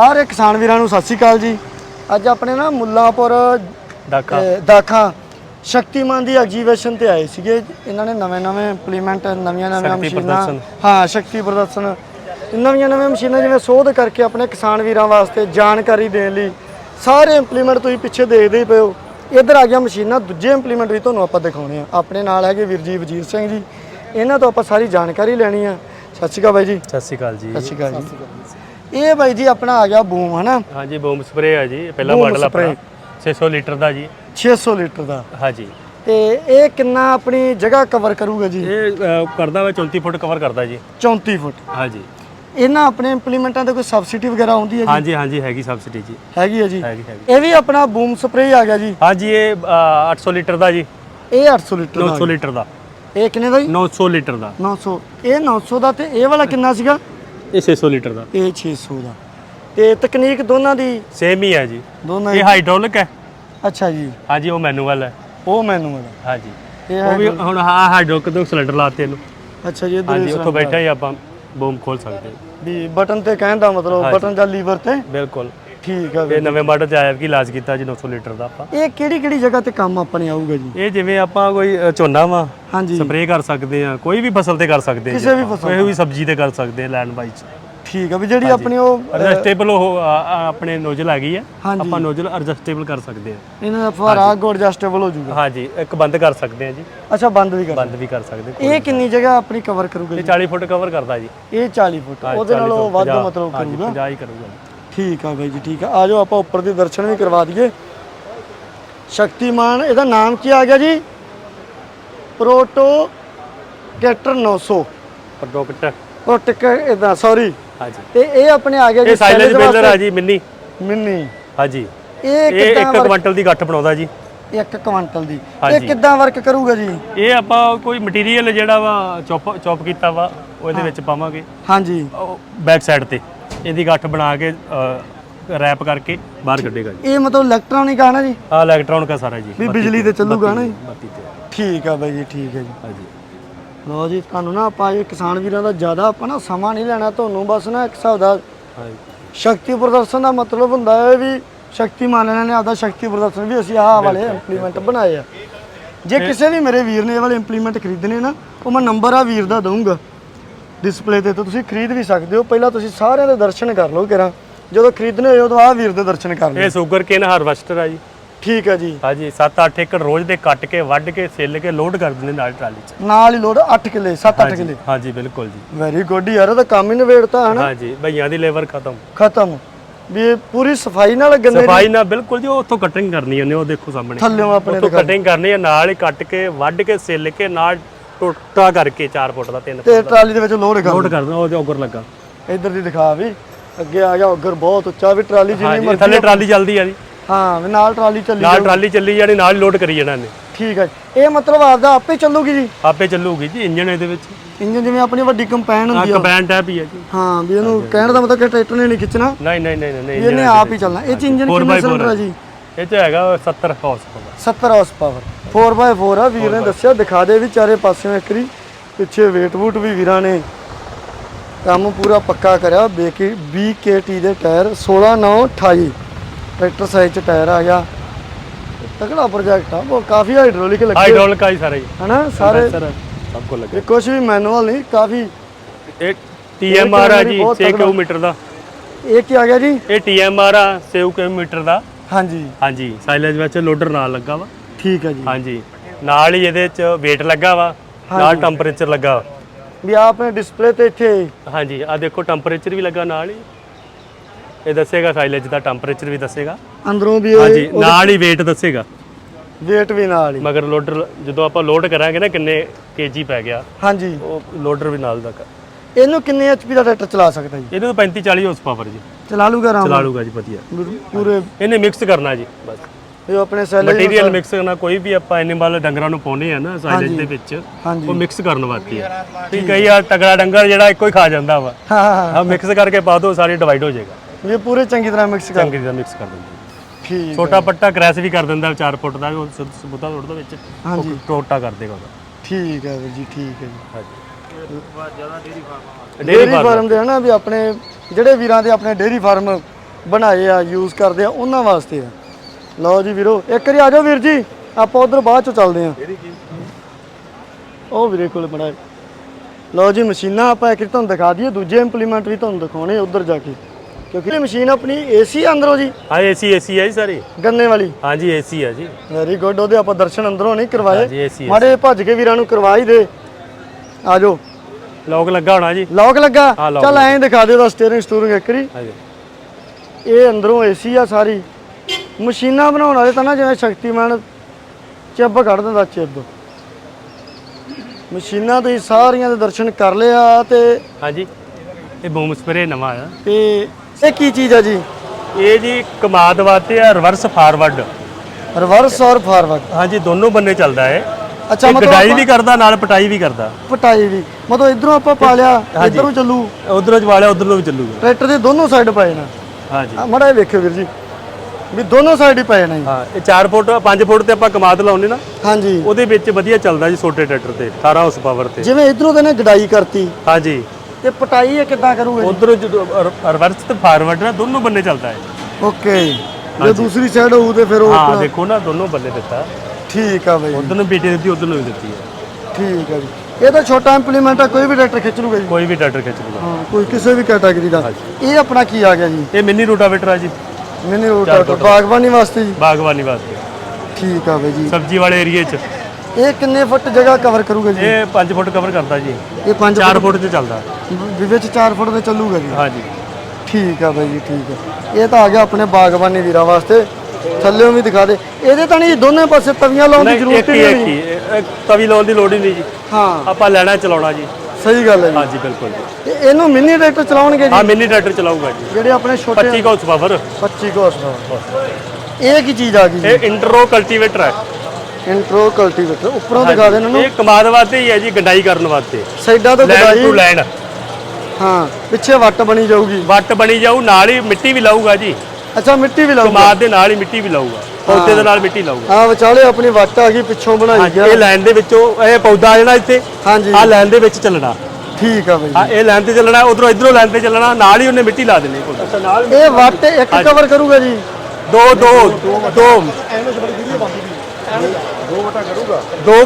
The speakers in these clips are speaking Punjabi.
ਸਾਰੇ ਕਿਸਾਨ ਵੀਰਾਂ ਨੂੰ ਸਤਿ ਸ਼੍ਰੀ ਅਕਾਲ ਜੀ। ਅੱਜ ਆਪਣੇ ਨਾ ਮੁੱਲਾਂਪੁਰ ਦਾਖਾ। ਦਾਖਾ ਸ਼ਕਤੀਮਾਨ ਦੀ ਐਗਜੀਬਿਸ਼ਨ ਤੇ ਆਏ ਸੀਗੇ। ਇਹਨਾਂ ਨੇ ਨਵੇਂ ਨਵੇਂ ਇੰਪਲੀਮੈਂਟ ਨਵੀਆਂ ਨਵੀਆਂ ਸ਼ਕਤੀ ਮਸ਼ੀਨਾਂ। ਹਾਂ ਸ਼ਕਤੀ ਪ੍ਰਦਰਸ਼ਨ। ਨਵੀਆਂ ਨਵੀਆਂ ਮਸ਼ੀਨਾਂ ਜਿਵੇਂ ਸੋਧ ਕਰਕੇ ਆਪਣੇ ਕਿਸਾਨ ਵੀਰਾਂ ਵਾਸਤੇ ਜਾਣਕਾਰੀ ਦੇਣ ਲਈ ਸਾਰੇ ਇੰਪਲੀਮੈਂਟ ਤੁਸੀਂ ਪਿੱਛੇ ਦੇਖਦੇ ਹੀ ਪਏ ਹੋ। ਇੱਧਰ ਆ ਗਿਆ ਮਸ਼ੀਨਾਂ ਦੂਜੇ ਇੰਪਲੀਮੈਂਟ ਵੀ ਤੁਹਾਨੂੰ ਆਪਾਂ ਦਿਖਾਉਣੇ ਆ। ਆਪਣੇ ਨਾਲ ਹੈਗੇ ਵੀਰ ਜੀ ਵਜੀਰ ਸਿੰਘ ਜੀ। ਇਹਨਾਂ ਤੋਂ ਆਪਾਂ ਸਾਰੀ ਜਾਣਕਾਰੀ ਲੈਣੀ ਆ। ਸਤਿ ਸ਼੍ਰੀ ਅਕਾਲ ਬਾਈ ਜੀ। ਸਤਿ ਸ਼੍ਰੀ ਅਕਾਲ ਜੀ। ਸਤਿ ਸ਼੍ਰੀ ਅਕਾਲ ਜੀ। ਇਹ ਬਾਈ ਜੀ ਆਪਣਾ ਆ ਗਿਆ ਬੂਮ ਹਨਾ? ਹਾਂਜੀ ਬੂਮ ਸਪਰੇ ਆ ਜੀ ਪਹਿਲਾ Boom ਮਾਡਲ ਆਪਣਾ। spray। 600 ਲੀਟਰ ਦਾ ਜੀ। 600 ਲੀਟਰ ਦਾ। ਹਾਂਜੀ। ਤੇ ਇਹ ਕਿੰਨਾ ਆਪਣੀ ਜਗ੍ਹਾ ਕਵਰ ਕਰੂਗਾ ਜੀ? ਇਹ ਅ, ਕਰਦਾ ਵਾ 34 ਫੁੱਟ ਕਵਰ ਕਰਦਾ ਜੀ। 34 ਫੁੱਟ। ਹਾਂਜੀ। ਇਹਨਾਂ ਆਪਣੇ ਇੰਪਲੀਮੈਂਟਾਂ ਤੇ ਕੋਈ ਸਬਸਿਡੀ ਵਗੈਰਾ ਆਉਂਦੀ ਹੈ ਜੀ? ਹਾਂਜੀ ਹਾਂਜੀ ਹੈਗੀ ਸਬਸਿਡੀ ਜੀ। ਹੈਗੀ ਹੈ ਜੀ? ਹੈਗੀ ਹੈਗੀ। ਇਹ ਵੀ ਆਪਣਾ ਬੂਮ ਸਪਰੇ ਆ ਗਿਆ ਜੀ? ਹਾਂਜੀ ਇਹ ਅ, 800 ਲੀਟਰ ਦਾ ਜੀ। ਇਹ 800 ਲੀਟਰ ਦਾ 900 ਲੀਟਰ ਦਾ। ਇਹ ਕਿੰਨੇ ਦਾ ਜੀ? 900 ਲੀਟਰ ਦਾ। 900 ਇਹ 900 ਦਾ ਤੇ ਇਹ ਵਾਲਾ ਕਿੰਨਾ ਸੀਗਾ? ਇਹ 600 ਲੀਟਰ ਦਾ। ਇਹ 600 ਦਾ। ਤੇ ਤਕਨੀਕ ਦੋਨਾਂ ਦੀ? ਸੇਮ ਹੀ ਹੈ ਜੀ। ਦੋਨਾਂ ਇਹ ਹਾਈਡ੍ਰੋਲਿਕ ਹੈ। ਦੀ ਅੱਛਾ ਜੀ। ਹਾਂਜੀ ਉਹ ਮੈਨੂਅਲ ਹੈ। ਉਹ ਮੈਨੂੰ ਦਾ ਹਾਂਜੀ। ਇਹ ਉਹ ਵੀ ਹੁਣ ਹਾਂ ਹਾਈਡ੍ਰੋਲਿਕ ਤੋਂ ਸਿਲੰਡਰ ਲਾਤੇ ਇਹਨੂੰ। ਅੱਛਾ ਜੀ ਇਧਰ ਹਾਂਜੀ ਉੱਥੋਂ ਬੈਠਾ ਹੀ ਆਪਾਂ ਬੂਮ ਖੋਲ ਸਕਦੇ ਹਾਂ। ਵੀ ਬਟਨ ਤੇ ਕਹਿਣ ਦਾ ਮਤਲਬ ਬਟਨ ਜਾਂ ਲੀਵਰ ਤੇ? ਬਿਲਕੁਲ। ਠੀਕ ਆ ਇਹ ਨਵੇਂ ਮਾਡਲ ਚ ਆਇਆ ਕਿ ਇਲਾਜ ਕੀਤਾ ਜੀ 900 ਲੀਟਰ ਦਾ ਆਪਾਂ। ਇਹ ਕਿਹੜੀ ਕਿਹੜੀ ਜਗ੍ਹਾ ਤੇ ਕੰਮ ਆਪਣੇ ਆਊਗਾ ਜੀ? ਇਹ ਜਿਵੇਂ ਆਪਾਂ ਕੋਈ ਅ, ਝੋਨਾ ਵਾ ਹਾਂਜੀ। ਸਪਰੇਅ ਕਰ ਸਕਦੇ ਆ ਕੋਈ ਵੀ ਫਸਲ ਤੇ ਕਰ ਸਕਦੇ ਆ ਕਿਸੇ ਵੀ ਕੋਈ ਵੀ ਸਬਜ਼ੀ ਤੇ ਕਰ ਸਕਦੇ ਆ ਲੈਂਡ ਵਾਈਜ਼ ਠੀਕ ਆ ਵੀ ਜਿਹੜੀ ਆਪਣੀ ਉਹ ਐਡਜਸਟੇਬਲ ਉਹ ਆ, ਆ, ਆਪਣੇ ਨੋਜ਼ਲ ਹੈਗੀ ਆ। ਹਾਂਜੀ। ਆਪਾਂ ਨੋਜ਼ਲ ਐਡਜਸਟੇਬਲ ਕਰ ਸਕਦੇ ਆ। ਇਹਨਾਂ ਦਾ ਫੁਹਾਰਾ ਅੱਗੋਂ ਐਡਜਸਟੇਬਲ ਹੋ ਜਾਊਗਾ। ਹਾਂਜੀ ਇੱਕ ਬੰਦ ਕਰ ਸਕਦੇ ਆ ਜੀ। ਅੱਛਾ ਬੰਦ ਵੀ ਕਰ ਬੰਦ ਵੀ ਕਰ ਸਕਦੇ ਇਹ ਕਿੰਨੀ ਜਗ੍ਹਾ ਆਪਣੀ ਕਵਰ ਕਰੂਗਾ ਇਹ ਜੀ? 40 ਫੁੱਟ ਕਵਰ ਕਰਦਾ ਜੀ। ਇਹ 40 ਫੁੱਟ ਉਹਦੇ ਨਾਲੋਂ ਵੱਧ ਮਤਲਬ ਹਾਂਜੀ ਕਰੂਗਾ। 50 ਹੀ ਕਰੂਗਾ ਠੀਕ ਆ ਬਾਈ ਜੀ ਠੀਕ ਆ। ਆਜੋ ਆਪਾਂ ਉੱਪਰ ਦੀ ਦਰਸ਼ਨ ਵੀ ਕਰਵਾ ਦਈਏ। ਸ਼ਕਤੀਮਾਨ ਇਹਦਾ ਨਾਮ ਕੀ ਆ ਗਿਆ ਜੀ? ਪ੍ਰੋਟੋ ਕੈਟਰ 900 ਪ੍ਰੋਡਕਟ ਪ੍ਰੋਟਕ ਇਹਦਾ ਸੌਰੀ ਹਾਂਜੀ। ਤੇ ਇਹ ਆਪਣੇ ਆ ਗਿਆ ਜੀ ਇਹ silage ਬੇਲਰ ਆ ਜੀ ਮਿੰਨੀ। ਮਿੰਨੀ। ਹਾਂਜੀ। ਇਹ ਇਹ ਕਿੱਦਾਂ 1 ਕੁਇੰਟਲ ਦੀ ਗੱਠ ਬਣਾਉਂਦਾ ਜੀ। ਇੱਕ ਕੁਇੰਟਲ ਦੀ। ਇਹ ਹਾਂਜੀ। ਕਿੱਦਾਂ ਵਰਕ ਕਰੂਗਾ ਜੀ? ਇਹ ਆਪਾਂ ਕੋਈ ਮਟੀਰੀਅਲ ਜਿਹੜਾ ਵਾ ਚੌਪ ਚੌਪ ਕੀਤਾ ਵਾ ਉਹ ਇਹਦੇ ਵਿੱਚ ਪਾਵਾਂਗੇ। ਹਾਂਜੀ। ਬੈਕ ਸਾਈਡ ਤੇ। ਇਹਦੀ ਗੱਠ ਬਣਾ ਕੇ ਰੈਪ ਕਰਕੇ ਬਾਹਰ ਕੱਢੇਗਾ ਜੀ। ਇਹ ਮਤਲਬ ਇਲੈਕਟ੍ਰੋਨਿਕ ਆ ਨਾ ਜੀ? ਆ ਇਲੈਕਟ੍ਰੋਨਿਕ ਆ ਸਾਰਾ ਜੀ। ਵੀ ਬਿਜਲੀ ਤੇ ਚੱਲੂਗਾ ਨਾ ਜੀ? ਬੱਤੀ ਤੇ। ਠੀਕ ਆ ਬਾਈ ਜੀ ਠੀਕ ਹੈ ਜੀ। ਹਾਂਜੀ ਲੋ ਜੀ ਤੁਹਾਨੂੰ ਨਾ ਆਪਾਂ ਇਹ ਕਿਸਾਨ ਵੀਰਾਂ ਦਾ ਜ਼ਿਆਦਾ ਆਪਾਂ ਨਾ ਸਮਾਂ ਨਹੀਂ ਲੈਣਾ ਤੁਹਾਨੂੰ ਬਸ ਨਾ ਇੱਕ ਹਿਸਾਬ ਦਾ ਸ਼ਕਤੀ ਪ੍ਰਦਰਸ਼ਨ ਦਾ ਮਤਲਬ ਹੁੰਦਾ ਹੈ ਵੀ ਸ਼ਕਤੀਮਾਨ ਇਹਨਾਂ ਨੇ ਆਪਦਾ ਸ਼ਕਤੀ ਪ੍ਰਦਰਸ਼ਨ ਵੀ ਅਸੀਂ ਆਹ ਵਾਲੇ ਇੰਪਲੀਮੈਂਟ ਬਣਾਏ ਆ। ਜੇ ਕਿਸੇ ਵੀ ਮੇਰੇ ਵੀਰ ਨੇ ਇਹ ਵਾਲੇ ਇੰਪਲੀਮੈਂਟ ਖਰੀਦਣੇ ਨਾ ਉਹ ਮੈਂ ਨੰਬਰ ਆ ਵੀਰ ਦਾ ਦਊਂਗਾ। ਡਿਸਪਲੇ ਤੇ ਤਾਂ ਤੁਸੀਂ ਖਰੀਦ ਵੀ ਸਕਦੇ ਹੋ। ਪਹਿਲਾਂ ਤੁਸੀਂ ਸਾਰਿਆਂ ਦੇ ਦਰਸ਼ਨ ਕਰ ਲਓ ਕਿਰਾਂ। ਜਦੋਂ ਖਰੀਦਣੇ ਹੋਏ ਉਦੋਂ ਆਹ ਵੀਰ ਦੇ ਦਰਸ਼ਨ ਕਰ ਲਓ। ਇਹ ਸ਼ੂਗਰ ਕੇਨ ਹਾਰਵੈਸਟਰ ਆ ਜੀ। ਠੀਕ ਹੈ ਜੀ। ਹਾਂਜੀ 7-8 ਏਕੜ ਰੋਜ਼ ਦੇ ਕੱਟ ਕੇ ਵੱਢ ਕੇ ਸਿੱਲ ਕੇ ਲੋਡ ਕਰ ਦਿੰਦੇ ਨਾਲ ਟਰਾਲੀ 'ਚ। ਨਾਲ ਹੀ ਲੋਡ 8 ਕਿੱਲੇ 7-8 ਕਿੱਲੇ। ਹਾਂਜੀ ਬਿਲਕੁਲ ਜੀ। ਵੈਰੀ ਗੁੱਡ ਯਾਰ ਇਹ ਤਾਂ ਕੰਮ ਹੀ ਨਵੇੜਤਾ ਹਨਾ। ਹਾਂਜੀ ਭਈਆਂ ਦੀ ਲੇਬਰ ਖਤਮ। ਖਤਮ। ਵੀ ਇਹ ਪੂਰੀ ਸਫ਼ਾਈ ਨਾਲ ਗੰਨੇ ਸਫ਼ਾਈ ਨਾਲ ਬਿਲਕੁਲ ਜੀ ਉਹ ਉੱਥੋਂ ਕਟਿੰਗ ਕਰਨੀ ਉਹਨੇ ਉਹ ਦੇਖੋ ਸਾਹਮਣੇ। ਥੱਲਿਓਂ ਆਪਣੇ ਕਟਿੰਗ ਕਰਨੀ ਹੈ ਨਾਲ ਹੀ ਕੱਟ ਕੇ ਵੱਢ ਕੇ ਸਿੱਲ ਕੇ ਨਾਲ ਟੋਟਾ ਕਰਕੇ 4 ਫੁੱਟ ਦਾ 3 ਤੇ ਟਰਾਲੀ ਦੇ ਵਿੱਚ ਲੋਡ ਕਰ ਲੋਡ ਕਰਨਾ ਉਹ ਔਗਰ ਲੱਗਾ। ਇੱਧਰ ਦੀ ਦਿਖਾ ਵੀ ਅੱਗੇ ਆ ਗਿਆ ਉਗਰ ਬਹੁਤ ਉੱਚਾ ਵੀ ਟਰਾਲੀ ਜਿੰਨੀ ਹਾਂਜੀ ਮਰਜ਼ੀ ਥੱਲੇ ਟਰਾਲੀ ਚੱਲਦੀ ਆ ਜੀ। ਹਾਂ ਵੀ ਨਾਲ ਟਰਾਲੀ ਚੱਲੀ ਨਾਲ ਟਰਾਲੀ ਚੱਲੀ ਜਾਣੀ ਨਾਲ ਲੋਡ ਕਰੀ ਜਾਣਾ ਨੇ ਠੀਕ ਹੈ ਜੀ। ਇਹ ਮਤਲਬ ਆਪਦਾ ਆਪੇ ਚੱਲੂਗੀ ਜੀ? ਆਪੇ ਚੱਲੂਗੀ ਜੀ ਇੰਜਨ ਇਹਦੇ ਵਿੱਚ। ਇੰਜਨ ਜਿਵੇਂ ਆਪਣੀ ਵੱਡੀ ਕੰਪੈਨ ਆ ਹੁੰਦੀ ਆ। ਕੰਬਾਈਨ ਟੈਪ ਹੀ ਹੈ ਜੀ। ਹਾਂ ਵੀ ਇਹਨੂੰ ਕਹਿਣ ਦਾ ਮਤਲਬ ਕਿ ਟਰੈਕਟਰ ਨੇ ਨਹੀਂ ਖਿੱਚਣਾ। ਨਹੀਂ ਨਹੀਂ ਨਹੀਂ ਨਹੀਂ ਇਹਨੇ ਆਪ ਹੀ ਚੱਲਣਾ। ਇਹ ਚ ਇੰਜਨ ਕਿੰਨੇ ਸਿਲੰਡਰ ਆ ਜੀ? ਇਹ ਚ ਹੈਗਾ 70 horse power 70 horse power 4x4 ਆ ਵੀਰ ਨੇ ਦੱਸਿਆ ਦਿਖਾ ਦੇ ਵੀ ਚਾਰੇ ਪਾਸਿਓਂ ਇੱਕਰੀ ਪਿੱਛੇ ਵੇਟ ਵੂਟ ਵੀ ਵੀਰਾਂ ਨੇ। ਕੰਮ ਪੂਰਾ ਪੱਕਾ ਕਰਿਆ ਬੀਕੇ BKT ਦੇ ਟਾਇਰ 16 9 28 ਟਰੈਕਟਰ ਸਾਈਜ਼ ਚ ਟਾਇਰ ਆ ਗਿਆ। ਤਕੜਾ ਪ੍ਰੋਜੈਕਟ ਆ ਉਹ ਕਾਫੀ ਹਾਈਡ੍ਰੋਲਿਕ ਲੱਗੇ। ਹਾਈਡ੍ਰੋਲਿਕ ਆ ਜੀ ਸਾਰਾ। ਹਨਾ ਸਾਰੇ। ਸਭ ਕੋ ਲੱਗਾ। ਕੁਝ ਵੀ ਮੈਨੂਅਲ ਨਹੀਂ ਕਾਫੀ ਇਹ TMR ਆ ਜੀ ਬਹੁਤ 6 ਕਿਲੋਮੀਟਰ ਦਾ। ਇਹ ਕੀ ਆ ਗਿਆ ਜੀ? ਇਹ TMR ਆ 6 ਕਿਲੋਮੀਟਰ ਦਾ। ਹਾਂਜੀ। ਹਾਂਜੀ ਸਾਈਲੈਂਜ ਵਿੱਚ ਲੋਡਰ ਨਾਲ ਲੱਗਾ ਵਾ। ਠੀਕ ਹੈ ਜੀ। ਹਾਂਜੀ। ਨਾਲ ਹੀ ਇਹਦੇ ਚ weight ਲੱਗਾ ਵਾ ਨਾਲ ਟੈਂਪਰੇਚਰ ਲੱਗਾ ਵਾ। ਵੀ ਆਪਣੇ ਡਿਸਪਲੇ ਤੇ ਇੱਥੇ ਹਾਂਜੀ ਆ ਦੇਖੋ ਟੈਂਪਰੇਚਰ ਵੀ ਲੱਗਾ ਨਾਲ ਹੀ। ਇਹ ਦੱਸੇਗਾ ਸਾਈਲੈਜ ਦਾ ਟੈਂਪਰੇਚਰ ਵੀ ਦੱਸੇਗਾ। ਅੰਦਰੋਂ ਵੀ ਹਾਂਜੀ ਨਾਲ ਹੀ weight ਦੱਸੇਗਾ। ਵੇਟ ਵੀ ਨਾਲ ਹੀ। ਮਗਰ ਲੋਡਰ ਜਦੋਂ ਆਪਾਂ ਲੋਡ ਕਰਾਂਗੇ ਨਾ ਕਿੰਨੇ ਕੇਜੀ ਪੈ ਗਿਆ ਹਾਂਜੀ। ਉਹ ਲੋਡਰ ਵੀ ਨਾਲ ਦਾ ਇਹਨੂੰ ਕਿੰਨੇ ਐਚਪੀ ਦਾ ਟਰੈਕਟਰ ਚਲਾ ਸਕਦਾ ਜੀ? ਇਹਨੂੰ 35 40 ਹਾਰਸ ਪਾਵਰ ਜੀ। ਚਲਾ ਲੂਗਾ ਆਰਾਮ ਚਲਾ ਲੂਗਾ ਜੀ ਵਧੀਆ। ਨਾਲ? ਪੂਰੇ ਇਹਨੇ ਮਿਕਸ ਕਰਨਾ ਜੀ ਬਸ। ਇਹ ਆਪਣੇ ਸੈਲਰੀ ਮਟੀਰੀਅਲ ਮਿਕਸ ਕਰਨਾ ਕੋਈ ਵੀ ਆਪਾਂ ਐਨੀਮਲ ਡੰਗਰਾਂ ਨੂੰ ਪਾਉਨੇ ਆ ਨਾ ਸਾਈਲੈਜ ਦੇ ਵਿੱਚ ਉਹ ਮਿਕਸ ਕਰਨ ਵਾਸਤੇ ਹੈ। ਕਈ ਆ ਤਗੜਾ ਡੰਗਰ ਜਿਹੜਾ ਇੱਕੋ ਹੀ ਖਾ ਜਾਂਦਾ ਵਾ। ਹਾਂ ਹਾਂ ਆ ਮਿਕਸ ਕਰਕੇ ਪਾ ਦੋ ਸਾਰੀ ਡਿਵਾਈਡ ਹੋ ਜਾਏਗਾ। ਇਹ ਪੂਰੇ ਚੰਗੀ ਤਰ੍ਹਾਂ ਮਿਕਸ ਕਰ ਚੰਗੀ ਤਰ੍ਹਾਂ ਮਿਕਸ ਕਰ ਦਿੰਦੇ ਠੀਕ ਛੋਟਾ ਪੱਟਾ ਕ੍ਰੈਸ਼ ਵੀ ਕਰ ਦਿੰਦਾ 4 ਫੁੱਟ ਦਾ ਉਹ ਸ- ਸਬੂਤਾ ਰੋਡ ਦੇ ਵਿੱਚ। ਹਾਂਜੀ। ਉਹ ਟੋਟਾ ਕਰ ਦੇਗਾ ਉਹਦਾ। ਠੀਕ ਹੈ ਵੀਰ ਜੀ ਠੀਕ ਹੈ ਜੀ। ਹਾਂਜੀ। ਡੇਰੀ ਫਾਰਮ ਦੇ ਹਨਾ ਵੀ ਆਪਣੇ ਜਿਹੜੇ ਵੀਰਾਂ ਦੇ ਆਪਣੇ ਡੇਰੀ ਫਾਰਮ ਬਣਾਏ ਆ ਯੂਜ਼ ਕਰਦੇ ਆ ਉਹਨਾਂ ਵਾਸਤੇ ਆ। ਲਓ ਜੀ ਵੀਰੋ ਇੱਕ ਵਾਰੀ ਆ ਜਾਓ ਵੀਰ ਜੀ ਆਪਾਂ ਉਧਰ ਬਾਅਦ ਚ ਚੱਲਦੇ ਆ ਉਹ ਵੀਰੇ ਕੋਲ ਬਣਾਏ ਲਓ ਜੀ ਮਸ਼ੀਨਾਂ ਆਪਾਂ ਇੱਕ ਤੁਹਾਨੂੰ ਦਿਖਾ ਦਈਏ ਦੂਜੇ ਇੰਪਲੀਮੈਂਟ ਵੀ ਤੁਹਾਨੂੰ ਦਿਖਾਉਣੇ ਉਧਰ ਜਾ ਕੇ। ਕਿਉਂਕਿ ਇਹ ਮਸ਼ੀਨ ਆਪਣੀ ਏਸੀ ਅੰਦਰੋਂ ਜੀ। ਹਾਂ ਏਸੀ ਏਸੀ ਹੈ ਜੀ ਸਾਰੀ। ਗੰਨੇ ਵਾਲੀ। ਹਾਂਜੀ ਏਸੀ ਹੈ ਜੀ। ਵੈਰੀ ਗੁੱਡ ਉਹਦੇ ਆਪਾਂ ਦਰਸ਼ਨ ਅੰਦਰੋਂ ਨਹੀਂ ਕਰਵਾਏ। ਮਾੜੇ ਭੱਜ ਕੇ ਵੀਰਾਂ ਨੂੰ ਕਰਵਾ ਹੀ ਦੇ। ਆ ਜਾਓ। ਲੋਕ ਲੱਗਾ ਹੋਣਾ ਜੀ। ਲੌਕ ਲੱਗਾ? ਹਾਂ, ਚੱਲ ਐਂ ਦਿਖਾ ਦਿਓ ਦਾ ਸਟੀਅਰਿੰਗ ਸਟੂਰਿੰਗ ਇੱਕ ਵਾਰੀ। ਇਹ ਅੰਦਰੋਂ ਏਸੀ ਆ ਸਾਰੀ। ਮਸ਼ੀਨਾਂ ਬਣਾਉਣ ਵਾਲੇ ਤਾਂ ਨਾ ਜਿਵੇਂ ਸ਼ਕਤੀਮਾਨ ਚਿੱਬ ਕੱਢ ਦਿੰਦਾ ਚਿੱਬ ਮਸ਼ੀਨਾਂ ਤੁਸੀਂ ਸਾਰੀਆਂ ਦੇ ਦਰਸ਼ਨ ਕਰ ਲਿਆ ਤੇ ਹਾਂਜੀ। ਇਹ ਬੂਮ ਸਪਰੇ ਨਵਾਂ ਆ। ਤੇ ਇਹ ਕੀ ਚੀਜ਼ ਆ ਜੀ? ਇਹ ਜੀ ਕਮਾਦ ਵਾਸਤੇ ਆ ਰਿਵਰਸ ਫਾਰਵਰਡ। ਰਿਵਰਸ ਔਰ ਫਾਰਵਰਡ। ਹਾਂਜੀ ਦੋਨੋਂ ਬੰਨੇ ਚੱਲਦਾ ਹੈ ਅੱਛਾ ਮਤਲਬ ਆਪਾਂ ਵੀ ਕਰਦਾ ਨਾਲ ਪਟਾਈ ਵੀ ਕਰਦਾ। ਪਟਾਈ ਵੀ। ਮਤਲਬ ਇਧਰੋਂ ਆਪਾਂ ਪਾ ਲਿਆ। ਇਧਰੋਂ ਚੱਲੂ। ਉਧਰੋਂ ਜਵਾਲਿਆ ਉਧਰੋਂ ਵੀ ਚੱਲੂਗਾ। ਟਰੈਕਟਰ ਦੇ ਦੋਨੋਂ ਸਾਈਡ ਪਏ ਨਾ। ਹਾਂਜੀ। ਮੜਾ ਵੇਖਿਓ ਵੀਰ ਜੀ। ਵੀ ਦੋਨੋਂ ਸਾਈਡ ਹੀ ਪਏ ਨੇ ਜੀ। ਹਾਂ ਇਹ 4 ਫੁੱਟ 5 ਫੁੱਟ ਤੇ ਆਪਾਂ ਕਮਾਦ ਲਾਉਨੇ ਨਾ ਹਾਂਜੀ। ਉਹਦੇ ਵਿੱਚ ਵਧੀਆ ਚੱਲਦਾ ਜੀ ਛੋਟੇ ਟਰੈਕਟਰ ਤੇ 18 ਹਾਰਸ ਪਾਵਰ ਤੇ। ਜਿਵੇਂ ਇਧਰੋਂ ਤੇ ਨੇ ਗਡਾਈ ਕਰਤੀ। ਹਾਂਜੀ। ਤੇ ਪਟਾਈ ਇਹ ਕਿੱਦਾਂ ਕਰੂਗੇ ਉਧਰੋਂ ਜਦੋਂ ਰਿਵਰਸ ਤੇ ਫਾਰਵਰਡ ਨਾ ਦੋਨੋਂ ਬੰਨੇ ਚੱਲਦਾ ਹੈ ਓਕੇ ਜੇ ਦੂਸਰੀ ਸਾਈਡ ਹੋਊ ਤੇ ਫਿਰ ਉਹ ਹਾਂ ਆਪਣਾ ਦੇਖੋ ਨਾ ਦੋਨੋਂ ਬੰਨੇ ਦਿੱਤਾ। ਠੀਕ ਆ ਬਈ। ਉਧਰ ਨੂੰ ਬੀਟੀ ਦਿੱਤੀ ਉਧਰ ਨੂੰ ਵੀ ਦਿੱਤੀ ਹੈ। ਠੀਕ ਆ ਜੀ। ਇਹ ਤਾਂ ਛੋਟਾ ਇੰਪਲੀਮੈਂਟ ਆ ਕੋਈ ਵੀ ਟਰੈਕਟਰ ਖਿੱਚ ਲੂਗਾ ਜੀ। ਕੋਈ ਵੀ ਟਰੈਕਟਰ ਖਿੱਚ ਲੂਗਾ। ਹਾਂ ਕੋਈ ਕਿਸੇ ਵੀ ਕੈਟਾਗਰੀ ਦਾ। ਇਹ ਆਪਣਾ ਕੀ ਆ ਗਿਆ ਜੀ? ਇਹ ਮਿੰਨੀ ਰੋਟਾਵੇਟਰ ਆ ਜੀ। ਮਿਨੀ ਰੋਟਾਟਰ ਬਾਗਬਾਨੀ ਵਾਸਤੇ ਜੀ। ਬਾਗਬਾਨੀ ਵਾਸਤੇ। ਠੀਕ ਆ ਬਈ ਜੀ। ਸਬਜ਼ੀ ਵਾਲੇ ਏਰੀਏ 'ਚ। ਇਹ ਕਿੰਨੇ ਫੁੱਟ ਜਗ੍ਹਾ ਕਵਰ ਕਰੂਗਾ ਜੀ? ਇਹ 5 ਫੁੱਟ ਕਵਰ ਕਰਦਾ ਜੀ। ਇਹ 5 4 ਫੁੱਟ 'ਚ ਚੱਲਦਾ। ਵਿੱਚ 4 ਫੁੱਟ ਤੇ ਚੱਲੂਗਾ ਜੀ। ਹਾਂਜੀ ਠੀਕ ਆ ਬਾਈ ਜੀ ਠੀਕ ਆ। ਇਹ ਤਾਂ ਆ ਗਿਆ ਆਪਣੇ ਬਾਗਬਾਨੀ ਵੀਰਾਂ ਵਾਸਤੇ। ਥੱਲੇੋਂ ਵੀ ਦਿਖਾ ਦੇ। ਇਹਦੇ ਤਾਂ ਨਹੀਂ ਦੋਨੇ ਪਾਸੇ ਤਵੀਆਂ ਲਾਉਣ ਦੀ ਨਹੀਂ ਜ਼ਰੂਰਤ ਇੱਕ ਹੀ ਹੀ ਇੱਕ ਨਹੀਂ ਹੀ। ਇਹ- ਇਹ ਤਵੀ ਲਾਉਣ ਦੀ ਲੋੜ ਹੀ ਨਹੀਂ ਜੀ। ਹਾਂ। ਆਪਾਂ ਲੈਣਾ ਚਲਾਉਣਾ ਜੀ। ਸਹੀ ਗੱਲ ਹੈ ਹਾਂਜੀ ਬਿਲਕੁਲ ਤੇ ਇਹਨੂੰ ਮਿੰਨੀ ਟਰੈਕਟਰ ਚਲਾਉਣਗੇ ਜੀ? ਹਾਂ ਮਿੰਨੀ ਟਰੈਕਟਰ ਚਲਾਊਗਾ ਜੀ। ਜਿਹੜੇ ਆਪਣੇ ਛੋਟੇ 25 ਹਾਰਸ ਪਾਵਰ 25 ਕੋਸ ਇਹ ਕੀ ਚੀਜ਼ ਆ ਗਈ ਇਹ ਇੰਟਰੋ ਕਲਟੀਵੇਟਰ ਹੈ। Intro cultivator. ਉੱਪਰੋਂ ਦਿਖਾ ਦੇ ਇਹਨਾਂ। ਨੂੰ ਇਹ ਕਮਾਦ ਵਾਸਤੇ ਹੀ ਹੈ ਜੀ ਗੰਡਾਈ ਕਰਨ ਵਾਸਤੇ। ਸਾਈਡਾਂ ਤੋਂ ਲੈਂਡ ਟੂ ਗਡਾਈ। ਲੈਂਡ ਹਾਂ ਪਿੱਛੇ ਵੱਟ ਬਣੀ ਜਾਊਗੀ। ਵੱਟ ਬਣੀ ਜਾਊ ਨਾਲ ਹੀ ਮਿੱਟੀ ਵੀ ਲਾਊਗਾ ਜੀ। ਅੱਛਾ ਮਿੱਟੀ ਵੀ ਲਾਊਗਾ। ਕਮਾਦ ਦੇ ਨਾਲ ਹੀ ਮਿੱਟੀ ਵੀ ਲਾਊਗਾ। ਪੌਦੇ ਦੇ ਨਾਲ ਮਿੱਟੀ ਲਾਊਗਾ। ਹਾਂ ਵਿਚਾਲੇ ਆਪਣੀ ਵੱਟ ਆ ਗਈ ਪਿੱਛੋਂ ਬਣਾਈ ਗਿਆ। ਇਹ ਲਾਈਨ ਦੇ ਵਿੱਚੋਂ ਇਹ ਪੌਦਾ ਜਿਹੜਾ ਇੱਥੇ। ਹਾਂਜੀ। ਆ ਲਾਈਨ ਦੇ ਵਿੱਚ ਚੱਲਣਾ। ਠੀਕ ਆ ਬਾਈ ਆ ਇਹ ਲਾਈਨ ਤੇ ਚੱਲਣਾ ਉਧਰੋਂ ਇਧਰੋਂ ਲਾਈਨ ਤੇ ਚੱਲਣਾ ਨਾਲ ਹੀ ਉਹਨੇ ਮਿੱਟੀ ਲਾ ਦੇਣੀ ਅੱਛਾ ਨਾਲ ਇਹ ਵੱਟ ਇੱਕ ਕਵਰ ਕਰੂਗਾ ਜੀ। ਦੋ ਦੋ ਦੋ ਦੋ।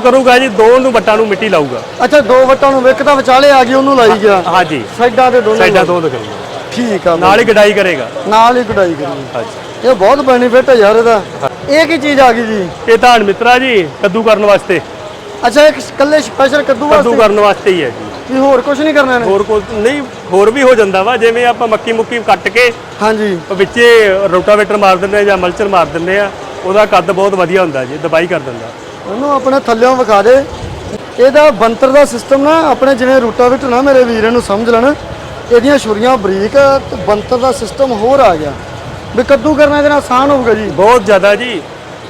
ਕਰੂਗਾ। ਜੀ ਦੋ ਨੂੰ ਵੱਟਾਂ ਨੂੰ ਮਿੱਟੀ ਲਾਊਗਾ। ਅੱਛਾ ਦੋ ਵੱਟਾਂ ਨੂੰ ਇੱਕ ਤਾਂ ਵਿਚਾਲੇ ਆ ਗਈ ਉਹਨੂੰ ਲਾਈ ਗਿਆ। ਹਾਂਜੀ। ਸਾਈਡਾਂ ਤੇ ਦੋਨੋਂ ਸਾਈਡਾਂ ਦੋ ਕਰੂਗਾ। ਠੀਕ ਆ। ਨਾਲ ਹੀ ਗਡਾਈ ਕਰੇਗਾ। ਨਾਲ ਹੀ ਕਢਾਈ ਕਰੂਗੀ। ਹਾਂਜੀ। ਇਹ ਬਹੁਤ ਬੈਨੀਫਿਟ ਹੈ ਯਾਰ ਇਹਦਾ। ਇਹ ਕੀ ਚੀਜ਼ ਆ ਗਈ ਜੀ? ਇਹ ਧਾਨ ਮਿੱਤਰਾ ਜੀ ਕੱਦੂ ਕਰਨ ਵਾਸਤੇ। ਅੱਛਾ ਇੱਕ ਇਕੱਲੇ ਸਪੈਸ਼ਲ ਕੱਦੂ ਕੱਦੂ ਵਾਸਤੇ? ਕਰਨ ਵਾਸਤੇ ਹੀ ਹੈ ਜੀ। ਕੀ ਹੋਰ ਕੁਝ ਨਹੀਂ ਕਰਨਾ ਹੋਰ ਕੋਈ ਨਹੀਂ ਹੋਰ ਵੀ ਹੋ ਜਾਂਦਾ ਵਾ ਜਿਵੇਂ ਆਪਾਂ ਮੱਕੀ ਮੁੱਕੀ ਕੱਟ ਕੇ ਹਾਂਜੀ। ਉਹ ਵਿੱਚੇ ਰੋਟਾਵੇਟਰ ਮਾਰ ਦਿੰਦੇ ਆ ਜਾਂ ਮਲਚਰ ਮਾਰ ਦਿੰਦੇ ਆ ਉਹਦਾ ਕੱਦ ਬਹੁਤ ਵਧੀਆ ਹੁੰਦਾ ਜੀ ਦਬਾਈ ਕਰ ਦਿੰਦਾ। ਉਹਨੂੰ ਆਪਣੇ ਥੱਲਿਓਂ ਵਿਖਾ ਦੇ। ਇਹਦਾ ਬੰਤਰ ਦਾ ਸਿਸਟਮ ਨਾ ਆਪਣੇ ਜਿਵੇਂ ਰੂਟਾਵੇਟਰ ਨਾ ਮੇਰੇ ਵੀਰਾਂ ਨੂੰ ਸਮਝ ਲੈਣ ਇਹਦੀਆਂ ਛੁਰੀਆਂ ਬਰੀਕ ਤੇ ਬੰਤਰ ਦਾ ਸਿਸਟਮ ਹੋਰ ਆ ਗਿਆ। ਵੀ ਕੱਦੂ ਕਰਨਾ ਇਹਦੇ ਨਾਲ ਆਸਾਨ ਹੋਊਗਾ ਜੀ। ਬਹੁਤ ਜ਼ਿਆਦਾ ਜੀ।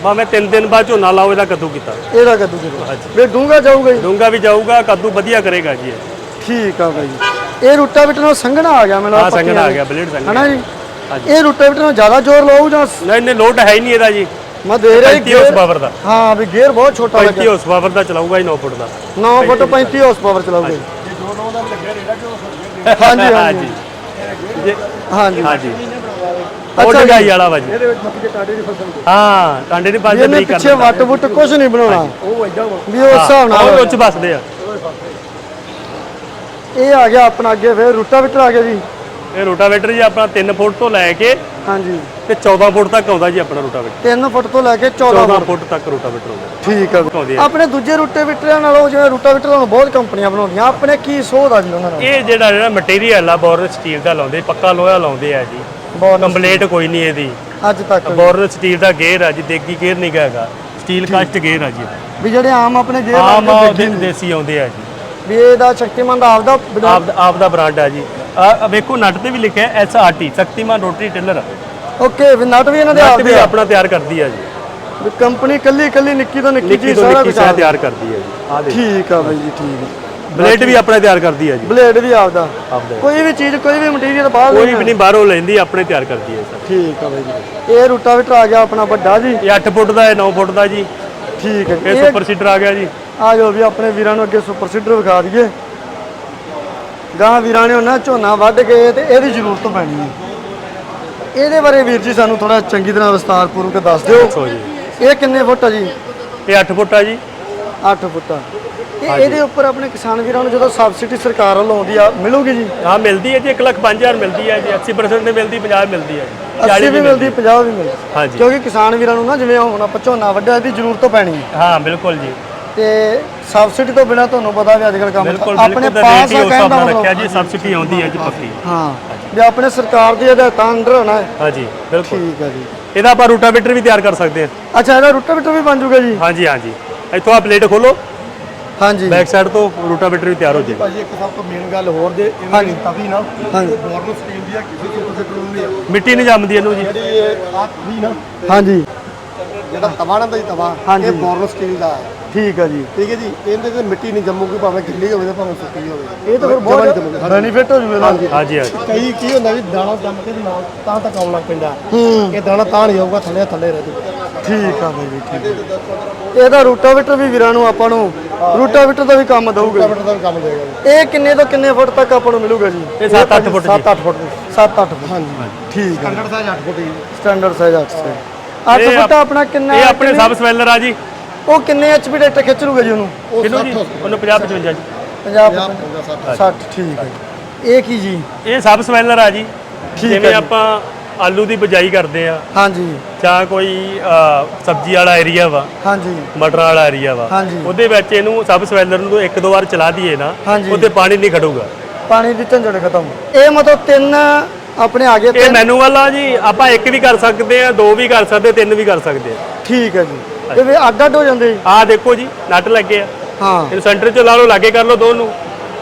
ਭਾਵੇਂ ਤਿੰਨ ਦਿਨ ਬਾਅਦ ਝੋਨਾ ਲਾਓ ਇਹਦਾ ਕੱਦੂ ਕੀਤਾ। ਇਹਦਾ ਕੱਦੂ ਕਰੋ ਹਾਂਜੀ। ਵੀ ਡੂੰਗਾ ਜਾਊਗਾ ਜੀ। ਡੂੰਗਾ ਵੀ ਜਾਊਗਾ ਕੱਦੂ ਵਧੀਆ ਕਰੇਗਾ ਜੀ ਇਹ। ਠੀਕ ਆ ਬਾਈ ਇਹ ਰੂਟਾਵੇਟਰ ਨਾਲ ਸੰਘਣਾ ਆ ਗਿਆ ਮੈਨੂੰ ਆਹ ਸੰਗਣਾ ਆ ਗਿਆ ਬਲੇਡ ਸੰਗਣਾ ਹਨਾ ਜੀ? ਇਹ ਰੂਟਾਵੇਟਰ ਨਾਲ ਜ਼ਿਆਦਾ ਜ਼ੋਰ ਲਾਊ ਜਾਂ ਨਹੀਂ ਨਹੀਂ ਲੋਡ ਹੈ ਹੀ ਨਹੀਂ ਇਹਦਾ ਜੀ। ਮੈਂ ਦੇ ਰਿਹਾ 35 ਹਾਰਸ ਪਾਵਰ ਦਾ। ਹਾਂ ਵੀ ਗੇਅਰ ਬਹੁਤ ਛੋਟਾ 35 ਲੱਗਾ ਹਾਰਸ ਪਾਵਰ ਦਾ ਚਲਾਊਗਾ ਹੀ 9 ਫੁੱਟ ਦਾ। 9 ਫੁੱਟ 35 ਹਾਰਸ ਪਾਵਰ ਚਲਾਉਗੇ ਹਾਂਜੀ। ਹਾਂਜੀ। ਜੀ ਹਾਂਜੀ। ਹਾਂਜੀ। ਉਹ ਅੱਛਾ ਜੀ। ਡਗਾਈ ਵਾਲਾ ਵਾ ਜੀ। ਹਾਂ ਟਾਂਡੇ ਦੀ ਪਾਸ ਇਹਨੇ ਨਹੀਂ ਪਿੱਛੇ ਕਰਦਾ ਵੱਟ ਵੁੱਟ ਕੁਝ ਨਹੀਂ ਬਣਾਉਣਾ। ਉਹ ਐਡਾ ਵੀ। ਉਸ ਹਿਸਾਬ ਨਾਲ ਉਹ ਉੱਚ ਬਸਦੇ ਆ। ਇਹ ਆ ਗਿਆ ਆਪਣਾ ਅੱਗੇ ਫਿਰ ਰੂਟਾਵੇਟਰ ਆ ਗਿਆ ਜੀ। ਇਹ ਰੋਟਾਵੇਟਰ ਜੀ ਆਪਣਾ 3 ਫੁੱਟ ਤੋਂ ਲੈ ਕੇ ਹਾਂਜੀ। ਤੇ 14 ਫੁੱਟ ਤੱਕ ਆਉਂਦਾ ਜੀ ਆਪਣਾ ਰੋਟਾਵੇਟਰ। 3 ਫੁੱਟ ਤੋਂ ਲੈ ਕੇ 14 14 ਫੁੱਟ। ਫੁੱਟ ਤੱਕ ਰੋਟਾਵੇਟਰ ਆਉਂਦਾ। ਠੀਕ ਆ। ਆਉਂਦੀ ਜੀ। ਹੈ। ਆਪਣੇ ਦੂਜੇ ਰੂਟਾਵੇਟਰਾਂ ਨਾਲੋਂ ਜਿਵੇਂ ਰੂਟਾਵੇਟਰ ਨੂੰ ਬਹੁਤ ਕੰਪਨੀਆਂ ਬਣਾਉਂਦੀਆਂ। ਆਪਣੇ ਕੀ ਸੋਧ ਆ ਜੀ ਉਹਨਾਂ ਨਾਲ? ਇਹ ਜਿਹੜਾ ਜਿਹੜਾ ਮਟੀਰੀਅਲ ਆ ਬੋਰਨ ਸਟੀਲ ਦਾ ਲਾਉਂਦੇ ਪੱਕਾ ਲੋਹਾ ਲਾਉਂਦੇ ਆ ਜੀ। ਕੰਪਲੀਟ ਕੋਈ ਨਹੀਂ ਇਹਦੀ। ਅੱਜ ਤੱਕ। ਬੋਰਨ ਸਟੀਲ ਦਾ ਗੇਅਰ ਆ ਜੀ ਦੇਗੀ ਗੇਅਰ ਨਹੀਂ ਹੈਗਾ। ਸਟੀਲ ਕਾਸਟ ਗੇਅਰ ਆ ਜੀ। ਵੀ ਜਿਹੜੇ ਆਮ ਆਪਣੇ ਗੇਅਰ ਆਮ ਦੇਸੀ ਆਉਂਦੇ ਆ ਜੀ। ਵੀ ਇਹਦਾ ਸ਼ਕਤੀਮਾਨ ਦਾ ਆਪਦਾ ਬਣਾ- ਆਪ ਆਪ ਦਾ ਬ੍ਰਾਂਡ ਆ ਜੀ। ਆ ਵੇਖੋ ਨਟ ਤੇ ਵੀ ਲਿਖਿਆ S R T Shaktiman rotary tiller. Okay ਵੀ ਨਟ ਵੀ ਇਹਨਾਂ ਦੇ ਆਪਦੇ ਵੀ ਆਪਣਾ ਤਿਆਰ ਕਰਦੀ ਆ ਜੀ। ਵੀ ਕੰਪਨੀ ਕੱਲੀ ਕੱਲੀ ਨਿੱਕੀ ਤੋਂ ਨਿੱਕੀ ਤੋਂ ਸਾਰਾ ਤਿਆਰ ਕਰਦੀ ਆ ਜੀ। ਆ ਦੇ ਠੀਕ ਆ ਬਾਈ ਜੀ ਠੀਕ ਆ। ਬਲੇਡ ਵੀ ਆਪਣਾ ਤਿਆਰ ਕਰਦੀ ਆ ਜੀ। ਬਲੇਡ ਵੀ ਆਪਦਾ। ਆਪਦਾ। ਕੋਈ ਵੀ ਚੀਜ਼ ਕੋਈ ਵੀ ਮਟੀਰੀਅਲ ਬਾਹਰ ਕੋਈ ਵੀ ਨਹੀਂ ਬਾਹਰੋਂ ਲੈਂਦੀ ਆਪਣੇ ਤਿਆਰ ਕਰਦੀ ਹੈ ਸਰ। ਠੀਕ ਆ ਬਾਈ ਜੀ। ਇਹ ਰੂਟਾਵੇਟਰ ਆ ਗਿਆ ਆਪਣਾ ਵੱਡਾ ਜੀ। ਇਹ 8 ਫੁੱਟ ਦਾ ਹੈ 9 ਫੁੱਟ ਦਾ ਜੀ। ਠੀਕ ਹੈ ਜੀ। ਇਹ ਸੁਪਰ ਸੀਡਰ ਆ ਗਿਆ ਜੀ। ਆ ਜਾਓ ਵੀ ਆਪਣੇ ਵੀਰਾਂ ਨੂੰ ਅੱਗੇ ਸੁਪਰ ਸੀਡਰ ਵਿਖਾ ਦਈਏ। ਗਾਂ ਵੀਰਾਂ ਨੇ ਉਹਨਾਂ ਝੋਨਾ ਵੱਢ ਕੇ ਤੇ ਇਹਦੀ ਜ਼ਰੂਰਤ ਪੈਣੀ ਹੈ। ਇਹਦੇ ਬਾਰੇ ਵੀਰ ਜੀ ਸਾਨੂੰ ਥੋੜਾ ਚੰਗੀ ਤਰ੍ਹਾਂ ਵਿਸਤਾਰਪੂਰਵਕ ਦੱਸ ਦਿਓ। ਜੀ। ਇਹ ਕਿੰਨੇ ਫੁੱਟ ਆ ਜੀ? ਇਹ 8 ਫੁੱਟ ਆ ਜੀ। 8 ਫੁੱਟ ਤੇ ਇਹਦੇ ਉੱਪਰ ਆਪਣੇ ਕਿਸਾਨ ਵੀਰਾਂ ਨੂੰ ਜਦੋਂ ਸਬਸਿਡੀ ਸਰਕਾਰ ਵੱਲੋਂ ਆਉਂਦੀ ਆ ਮਿਲੂਗੀ ਜੀ? ਹਾਂ ਮਿਲਦੀ ਹੈ ਜੀ 1 ਲੱਖ 5000 ਮਿਲਦੀ ਹੈ ਜੀ 80% ਤੇ ਮਿਲਦੀ 50 ਮਿਲਦੀ ਹੈ ਜੀ 80 ਵੀ ਮਿਲਦੀ 50 ਵੀ ਮਿਲਦੀ। ਹਾਂਜੀ। ਕਿਉਂਕਿ ਕਿਸਾਨ ਵੀਰਾਂ ਨੂੰ ਨਾ ਜਿਵੇਂ ਹੁਣ ਆਪਾਂ ਝੋਨਾ ਵੱਢਿਆ ਇਹਦੀ ਜ਼ਰੂਰਤ ਪੈਣੀ ਹੈ। ਹਾਂ ਬਿਲਕੁਲ ਜੀ। ਤੇ ਸਬਸਿਡੀ ਤੋਂ ਬਿਨਾ ਤੁਹਾਨੂੰ ਪਤਾ ਵੀ ਅੱਜ ਕੱਲ ਕੰਮ ਆਪਣੇ ਪਾਸ ਰੇਟ ਹੀ ਆ ਕਹਿਣ ਦਾ ਰੱਖਿਆ ਜੀ ਸਬਸਿਡੀ ਆਉਂਦੀ ਹੈ ਜੀ ਪੱਕੀ। ਹਾਂ ਵੀ ਆਪਣੇ ਸਰਕਾਰ ਦੀ ਹਦਾਇਤਾਂ ਅੰਡਰ ਹੋਣਾ ਹੈ। ਹਾਂਜੀ ਬਿਲਕੁਲ। ਠੀਕ ਹੈ ਜੀ। ਇਹਦਾ ਆਪਾਂ ਰੂਟਾਵੇਟਰ ਵੀ ਤਿਆਰ ਕਰ ਸਕਦੇ ਹਾਂ। ਅੱਛਾ ਇਹਦਾ ਰੂਟਾਵੇਟਰ ਵੀ ਬਣ ਜੂਗਾ ਜੀ? ਹਾਂਜੀ ਹਾਂਜੀ। ਇੱਥੋਂ ਆ ਪਲੇਟ ਖੋਲੋ। ਹਾਂਜੀ। ਬੈਕ ਸਾਈਡ ਤੋਂ ਰੂਟਾਵੇਟਰ ਵੀ ਤਿਆਰ ਹੋ ਜਾਏਗਾ। ਭਾਜੀ ਇੱਕ ਸਭ ਤੋਂ ਮੇਨ ਗੱਲ ਹੋਰ ਜੇ ਇਹਨਾਂ ਦੀ ਤਵੀ ਨਾ ਹਾਂਜੀ। ਬੋਰਨ ਸਟੀਲ ਦੀ ਆ ਕਿਸੇ ਸੁਪਰ ਸੈਕਟਰ ਨੂੰ ਨਹੀਂ ਆ। ਮਿੱਟੀ ਨਹੀਂ ਜੰਮਦੀ ਇਹਨੂੰ ਜੀ। ਜਿਹੜੀ ਇਹ ਆ ਤਵੀ ਨਾ ਹਾਂਜੀ। ਜਿਹੜਾ ਤਵਾ ਨਾ ਦਾ ਤਵਾ। ਇਹ ਬੋਰਨ ਸਟੀਲ ਦਾ ਹੈ ਠੀਕ ਹੈ ਜੀ। ਠੀਕ ਹੈ ਜੀ? ਇਹਦੇ ਤੇ ਮਿੱਟੀ ਨਹੀਂ ਜੰਮੂਗੀ ਭਾਵੇਂ ਗਿੱਲੀ ਹੋਵੇ ਤੇ ਭਾਵੇਂ ਸੁੱਕੀ ਹੋਵੇ। ਇਹ ਤਾਂ ਫਿਰ ਬਹੁਤ ਜੰਮੂਗੀ। ਬੈਨੀਫਿਟ ਹੋ ਜੂਗਾ। ਹਾਂਜੀ। ਹਾਂਜੀ ਹਾਂਜੀ। ਕਈ ਕੀ ਹੁੰਦਾ ਵੀ ਦਾਣਾ ਜੰਮ ਕੇ ਤੇ ਨਾਲ ਤਾਂ ਤੱਕ ਆਉਣ ਲੱਗ ਪੈਂਦਾ। ਇਹ ਦਾਣਾ ਤਾਂ ਨਹੀਂ ਆਊਗਾ ਥੱਲੇ ਥੱਲੇ ਰਹਿ ਜਾਊਗਾ ਠੀਕ ਆ ਬਾਈ ਜੀ ਠੀਕ। ਇਹਦਾ ਰੂਟਾਵੇਟਰ ਵੀ ਵੀਰਾਂ ਨੂੰ ਆਪਾਂ ਨੂੰ ਰੂਟਾਵੇਟਰ ਦਾ ਵੀ ਕੰਮ ਦਊਗਾ ਟਮਾਟਰ ਦਾ ਵੀ ਕੰਮ ਦੇਗਾ ਇਹ ਕਿੰਨੇ ਤੋਂ ਕਿੰਨੇ ਫੁੱਟ ਤੱਕ ਆਪਾਂ ਨੂੰ ਮਿਲੂਗਾ ਜੀ? ਇਹ 7-8 ਫੁੱਟ ਜੀ। 7-8 ਫੁੱਟ ਦੀ 7-8 ਫੁੱਟ। ਹਾਂਜੀ। ਠੀਕ ਹੈ standard size 8 foot standard size 8 ਸੇ 8 ਇਹ ਫੁੱਟ ਆਪ- ਆਪਣਾ ਕਿੰਨਾ ਇਹ ਆਪਣੇ ਸਬ ਸਵੈਲਰ ਆ ਜੀ। ਉਹ ਕਿੰਨੇ ਐਚਪੀ ਡਾਟਾ ਖਿੱਚ ਲੂਗਾ ਜੀ ਉਹਨੂੰ? ਉਹ ਕਿੰਨੂੰ ਜੀ? 60 ਉਹਨੂੰ 50 55 ਜੀ। 50 50 50 60 ਠੀਕ ਹੈ ਜੀ। ਇਹ ਕੀ ਜੀ? ਇਹ ਸਬ ਸਵੈਲਰ ਆ ਜੀ। ਜਿਵੇਂ। ਆਪਾਂ ਆਲੂ ਦੀ ਬਜਾਈ ਕਰਦੇ ਆ। ਹਾਂਜੀ। ਜਾਂ ਕੋਈ ਅ, ਸਬਜ਼ੀ ਵਾਲਾ ਏਰੀਆ ਵਾ। ਹਾਂਜੀ। ਮਟਰਾਂ ਵਾਲਾ ਏਰੀਆ ਵਾ। ਹਾਂਜੀ। ਉਹਦੇ ਵਿੱਚ ਇਹਨੂੰ ਸਬ ਸਵੈਲਰ ਨੂੰ ਇੱਕ ਦੋ ਵਾਰ ਚਲਾ ਦਈਏ ਨਾ ਹਾਂਜੀ। ਉਹਦੇ ਪਾਣੀ ਨਹੀਂ ਖੜੂਗਾ। ਪਾਣੀ ਦੀ ਝੰਜੜ ਖਤਮ। ਇਹ ਮਤਲਬ ਤਿੰਨ ਆਪਣੇ ਆ ਗਏ ਇਹ ਤਿੰਨ? ਮੈਨੂਅਲ ਆ ਜੀ ਆਪਾਂ ਇੱਕ ਵੀ ਕਰ ਸਕਦੇ ਆ ਦੋ ਵੀ ਕਰ ਸਕਦੇ ਤਿੰਨ ਵੀ ਕਰ ਸਕਦੇ ਆ। ਠੀਕ ਹੈ ਜੀ। ਇਹ ਵੀ ਅੱਡ ਅੱਡ ਹੋ ਜਾਂਦੇ ਜੀ ਆਹ ਦੇਖੋ ਜੀ ਨਟ ਲੱਗੇ ਆ। ਹਾਂ। ਇਹਨੂੰ ਸੈਂਟਰ 'ਚ ਲਾ ਲਓ ਲਾਗੇ ਕਰ ਲਓ ਦੋ ਨੂੰ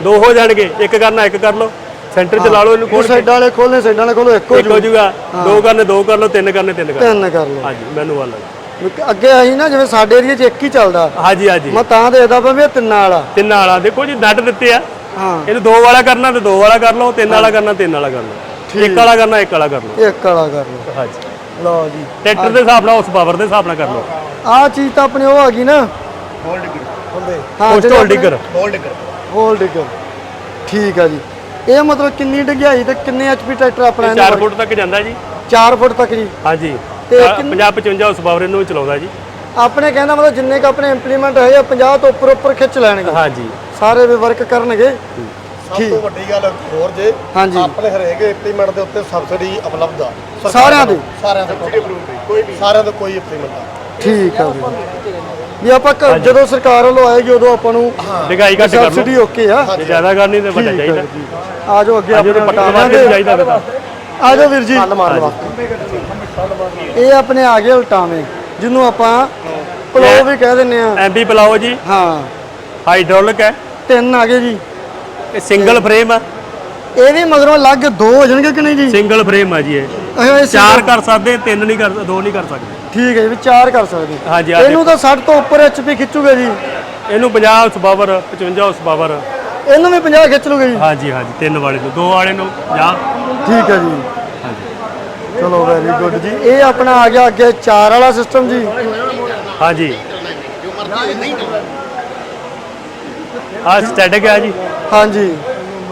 ਦੋ ਹੋ ਜਾਣਗੇ ਇੱਕ ਕਰਨਾ ਇੱਕ ਕਰ ਲਓ। ਸੈਂਟਰ 'ਚ ਲਾ ਲਓ ਇਹਨੂੰ ਕੋਈ ਖੋਲ ਸਾਈਡਾਂ ਵਾਲੇ ਖੋਲਨੇ ਸਾਈਡਾਂ ਵਾਲੇ ਖੋਲੋ ਇੱਕ ਜੂਗਾ। ਦੋ ਕਰਨੇ ਦੋ ਕਰ ਲਓ ਤਿੰਨ ਕਰਨੇ ਤਿੰਨ ਕਰ ਲਓ। ਤਿੰਨ ਕਰ ਲਓ। ਹਾਂਜੀ ਮੈਨੂਅਲ ਵੀ ਅੱਗੇ ਆਈ ਨਾ ਜਿਵੇਂ ਸਾਡੇ ਏਰੀਆ 'ਚ ਇੱਕ ਹੀ ਚੱਲਦਾ। ਹਾਂਜੀ ਹਾਂਜੀ। ਮੈਂ ਤਾਂ ਦੇਖਦਾ ਪਿਆ ਵੀ ਤਿੰਨਾਂ ਵਾਲਾ। ਤਿੰਨ ਵਾਲਾ। ਦੇਖੋ ਜੀ ਨਟ ਦਿੱਤੇ ਆ। ਹਾਂ। ਇਹਨੂੰ ਦੋ ਵਾਲਾ ਕਰਨਾ ਤੇ ਦੋ ਵਾਲਾ ਕਰ ਲਓ ਤਿੰਨ ਵਾਲਾ ਕਰਨਾ ਤਿੰਨ ਵਾਲਾ ਕਰ ਲਓ। ਇੱਕ ਵਾਲਾ ਕਰਨਾ ਇੱਕ ਵਾਲਾ ਕਰ ਲਓ। ਇੱਕ ਵਾਲਾ ਕਰ ਲਓ। ਹਾਂਜੀ। ਲਓ ਜੀ। ਟਰੈਕਟਰ ਦੇ ਹਿਸਾਬ ਨਾਲ ਉਸ ਪਾਵਰ ਦੇ ਹਿਸਾਬ ਨਾਲ ਕਰ ਲਓ। ਆਹ ਚੀਜ਼ ਤਾਂ ਆਪਣੇ ਉਹ ਆ ਗਈ ਨਾ। ਹੋਲਡ ਹੁੰਦੇ ਹਾਂ ਪੋਸਟਲ ਡਿਗਰ ਹੋਲਡ ਡਿਗਰ ਠੀਕ ਆ ਜੀ। ਇਹ ਮਤਲਬ ਕਿੰਨੀ ਡੰਗਿਆਈ ਤੇ ਕਿੰਨੇ ਐਚਪੀ ਟਰੈਕਟਰ ਆਪਣਾ 4 ਫੁੱਟ ਤੱਕ ਜਾਂਦਾ ਜੀ। 4 ਫੁੱਟ ਤੱਕ ਜੀ। ਹਾਂਜੀ। ਤੇ 50 55 ਉਸ ਪਾਵਰ ਇਹਨੂੰ ਚਲਾਉਂਦਾ ਜੀ। ਆਪਣੇ ਕਹਿੰਦਾ ਮਤਲਬ ਜਿੰਨੇ ਕ ਆਪਣੇ ਇੰਪਲੀਮੈਂਟ ਹੈ 50 ਤੋਂ ਉੱਪਰ ਉੱਪਰ ਖਿੱਚ ਲੈਣਗੇ। ਹਾਂਜੀ। ਸਾਰੇ ਵੀ ਵਰਕ ਕਰਨਗੇ। ਸਭ ਤੋਂ ਵੱਡੀ ਗੱਲ ਹੋਰ ਜੇ ਆਪਣੇ ਹਰੇਕ ਇੰਪਲੀਮੈਂਟ ਦੇ ਉੱਤੇ ਸਬਸਿਡੀ ਉਪਲਬਧ ਆ। ਸਾਰਿਆਂ ਦੇ? ਸਾਰਿਆਂ ਦੇ ਕੋਈ ਵੀ। ਸਾਰਿਆਂ ਦਾ ਕੋਈ ਇੰਪਲੀਮੈਂਟ ਆ। ਠੀਕ ਆ ਵੀ ਵੀ ਆਪਾਂ ਘਰ- ਜਦੋਂ ਸਰਕਾਰ ਵੱਲੋਂ ਆਏਗੀ ਉਦੋਂ ਆਪਾਂ ਨੂੰ ਡਿਗਾਈ ਘੱਟ ਕਰ ਸਬਸਿਡੀ ਲਓ। ਓਕੇ ਆ। ਜੇ ਜ਼ਿਆਦਾ ਕਰਨੀ ਤੇ ਵੱਡਾ ਚਾਹੀਦਾ। ਆ ਜਾਓ ਅੱਗੇ ਆਪਣੇ ਪੱਟਾ ਮਾਰ ਉਲਟਾਵਾਂਗੇ ਕੇ ਚਾਹੀਦਾ ਫਿਰ। ਤਾਂ ਆ ਜਾਓ ਵੀਰ ਜੀ। ਮਾਰਨ ਇਹ ਆਪਣੇ ਆ ਗਏ ਉਲਟਾਵੇਂ ਜਿਹਨੂੰ ਆਪਾਂ ਪਲੋ ਵੀ ਕਹਿ ਦਿੰਨੇ ਆ। ਐਮਬੀ ਪਲਾਓ ਜੀ। ਹਾਂ। ਹਾਈਡ੍ਰੋਲਿਕ ਹੈ। ਤਿੰਨ ਆ ਗਏ ਜੀ। ਇਹ ਸਿੰਗਲ ਫਰੇਮ ਆ। ਇਹ ਵੀ ਮਗਰੋਂ ਅਲੱਗ ਦੋ ਹੋ ਜਾਣਗੇ ਕਿ ਨਹੀਂ ਜੀ? ਸਿੰਗਲ ਫਰੇਮ ਆ ਜੀ ਇਹ। ਇਹ ਚਾਰ ਕਰ ਸਕਦੇ ਤਿੰਨ ਨਹੀਂ ਕਰ ਦੋ ਨਹੀਂ ਕਰ ਸਕਦੇ। ਠੀਕ ਹੈ ਜੀ ਵੀ ਚਾਰ ਕਰ ਸਕਦੇ। ਹਾਂਜੀ ਇਹਨੂੰ ਤਾਂ 60 ਤੋਂ ਉੱਪਰ ਐਚਪੀ ਖਿੱਚੂਗੇ ਜੀ। ਇਹਨੂੰ 50 ਉਸ ਪਾਵਰ 55 ਉਸ ਪਾਵਰ ਇਹਨੂੰ ਵੀ 50 ਖਿੱਚ ਲੂਗੇ ਜੀ। ਹਾਂਜੀ ਹਾਂਜੀ ਤਿੰਨ ਵਾਲੇ ਨੂੰ ਦੋ ਵਾਲੇ ਨੂੰ 50 ਠੀਕ ਹੈ ਜੀ। ਹਾਂਜੀ। ਚਲੋ ਵੈਰੀ ਗੁੱਡ ਜੀ। ਇਹ ਆਪਣਾ ਆ ਗਿਆ ਅੱਗੇ ਚਾਰ ਵਾਲਾ ਸਿਸਟਮ ਜੀ। ਹਾਂਜੀ। ਆ ਸਟੈਟਿਕ ਆ ਜੀ। ਹਾਂਜੀ।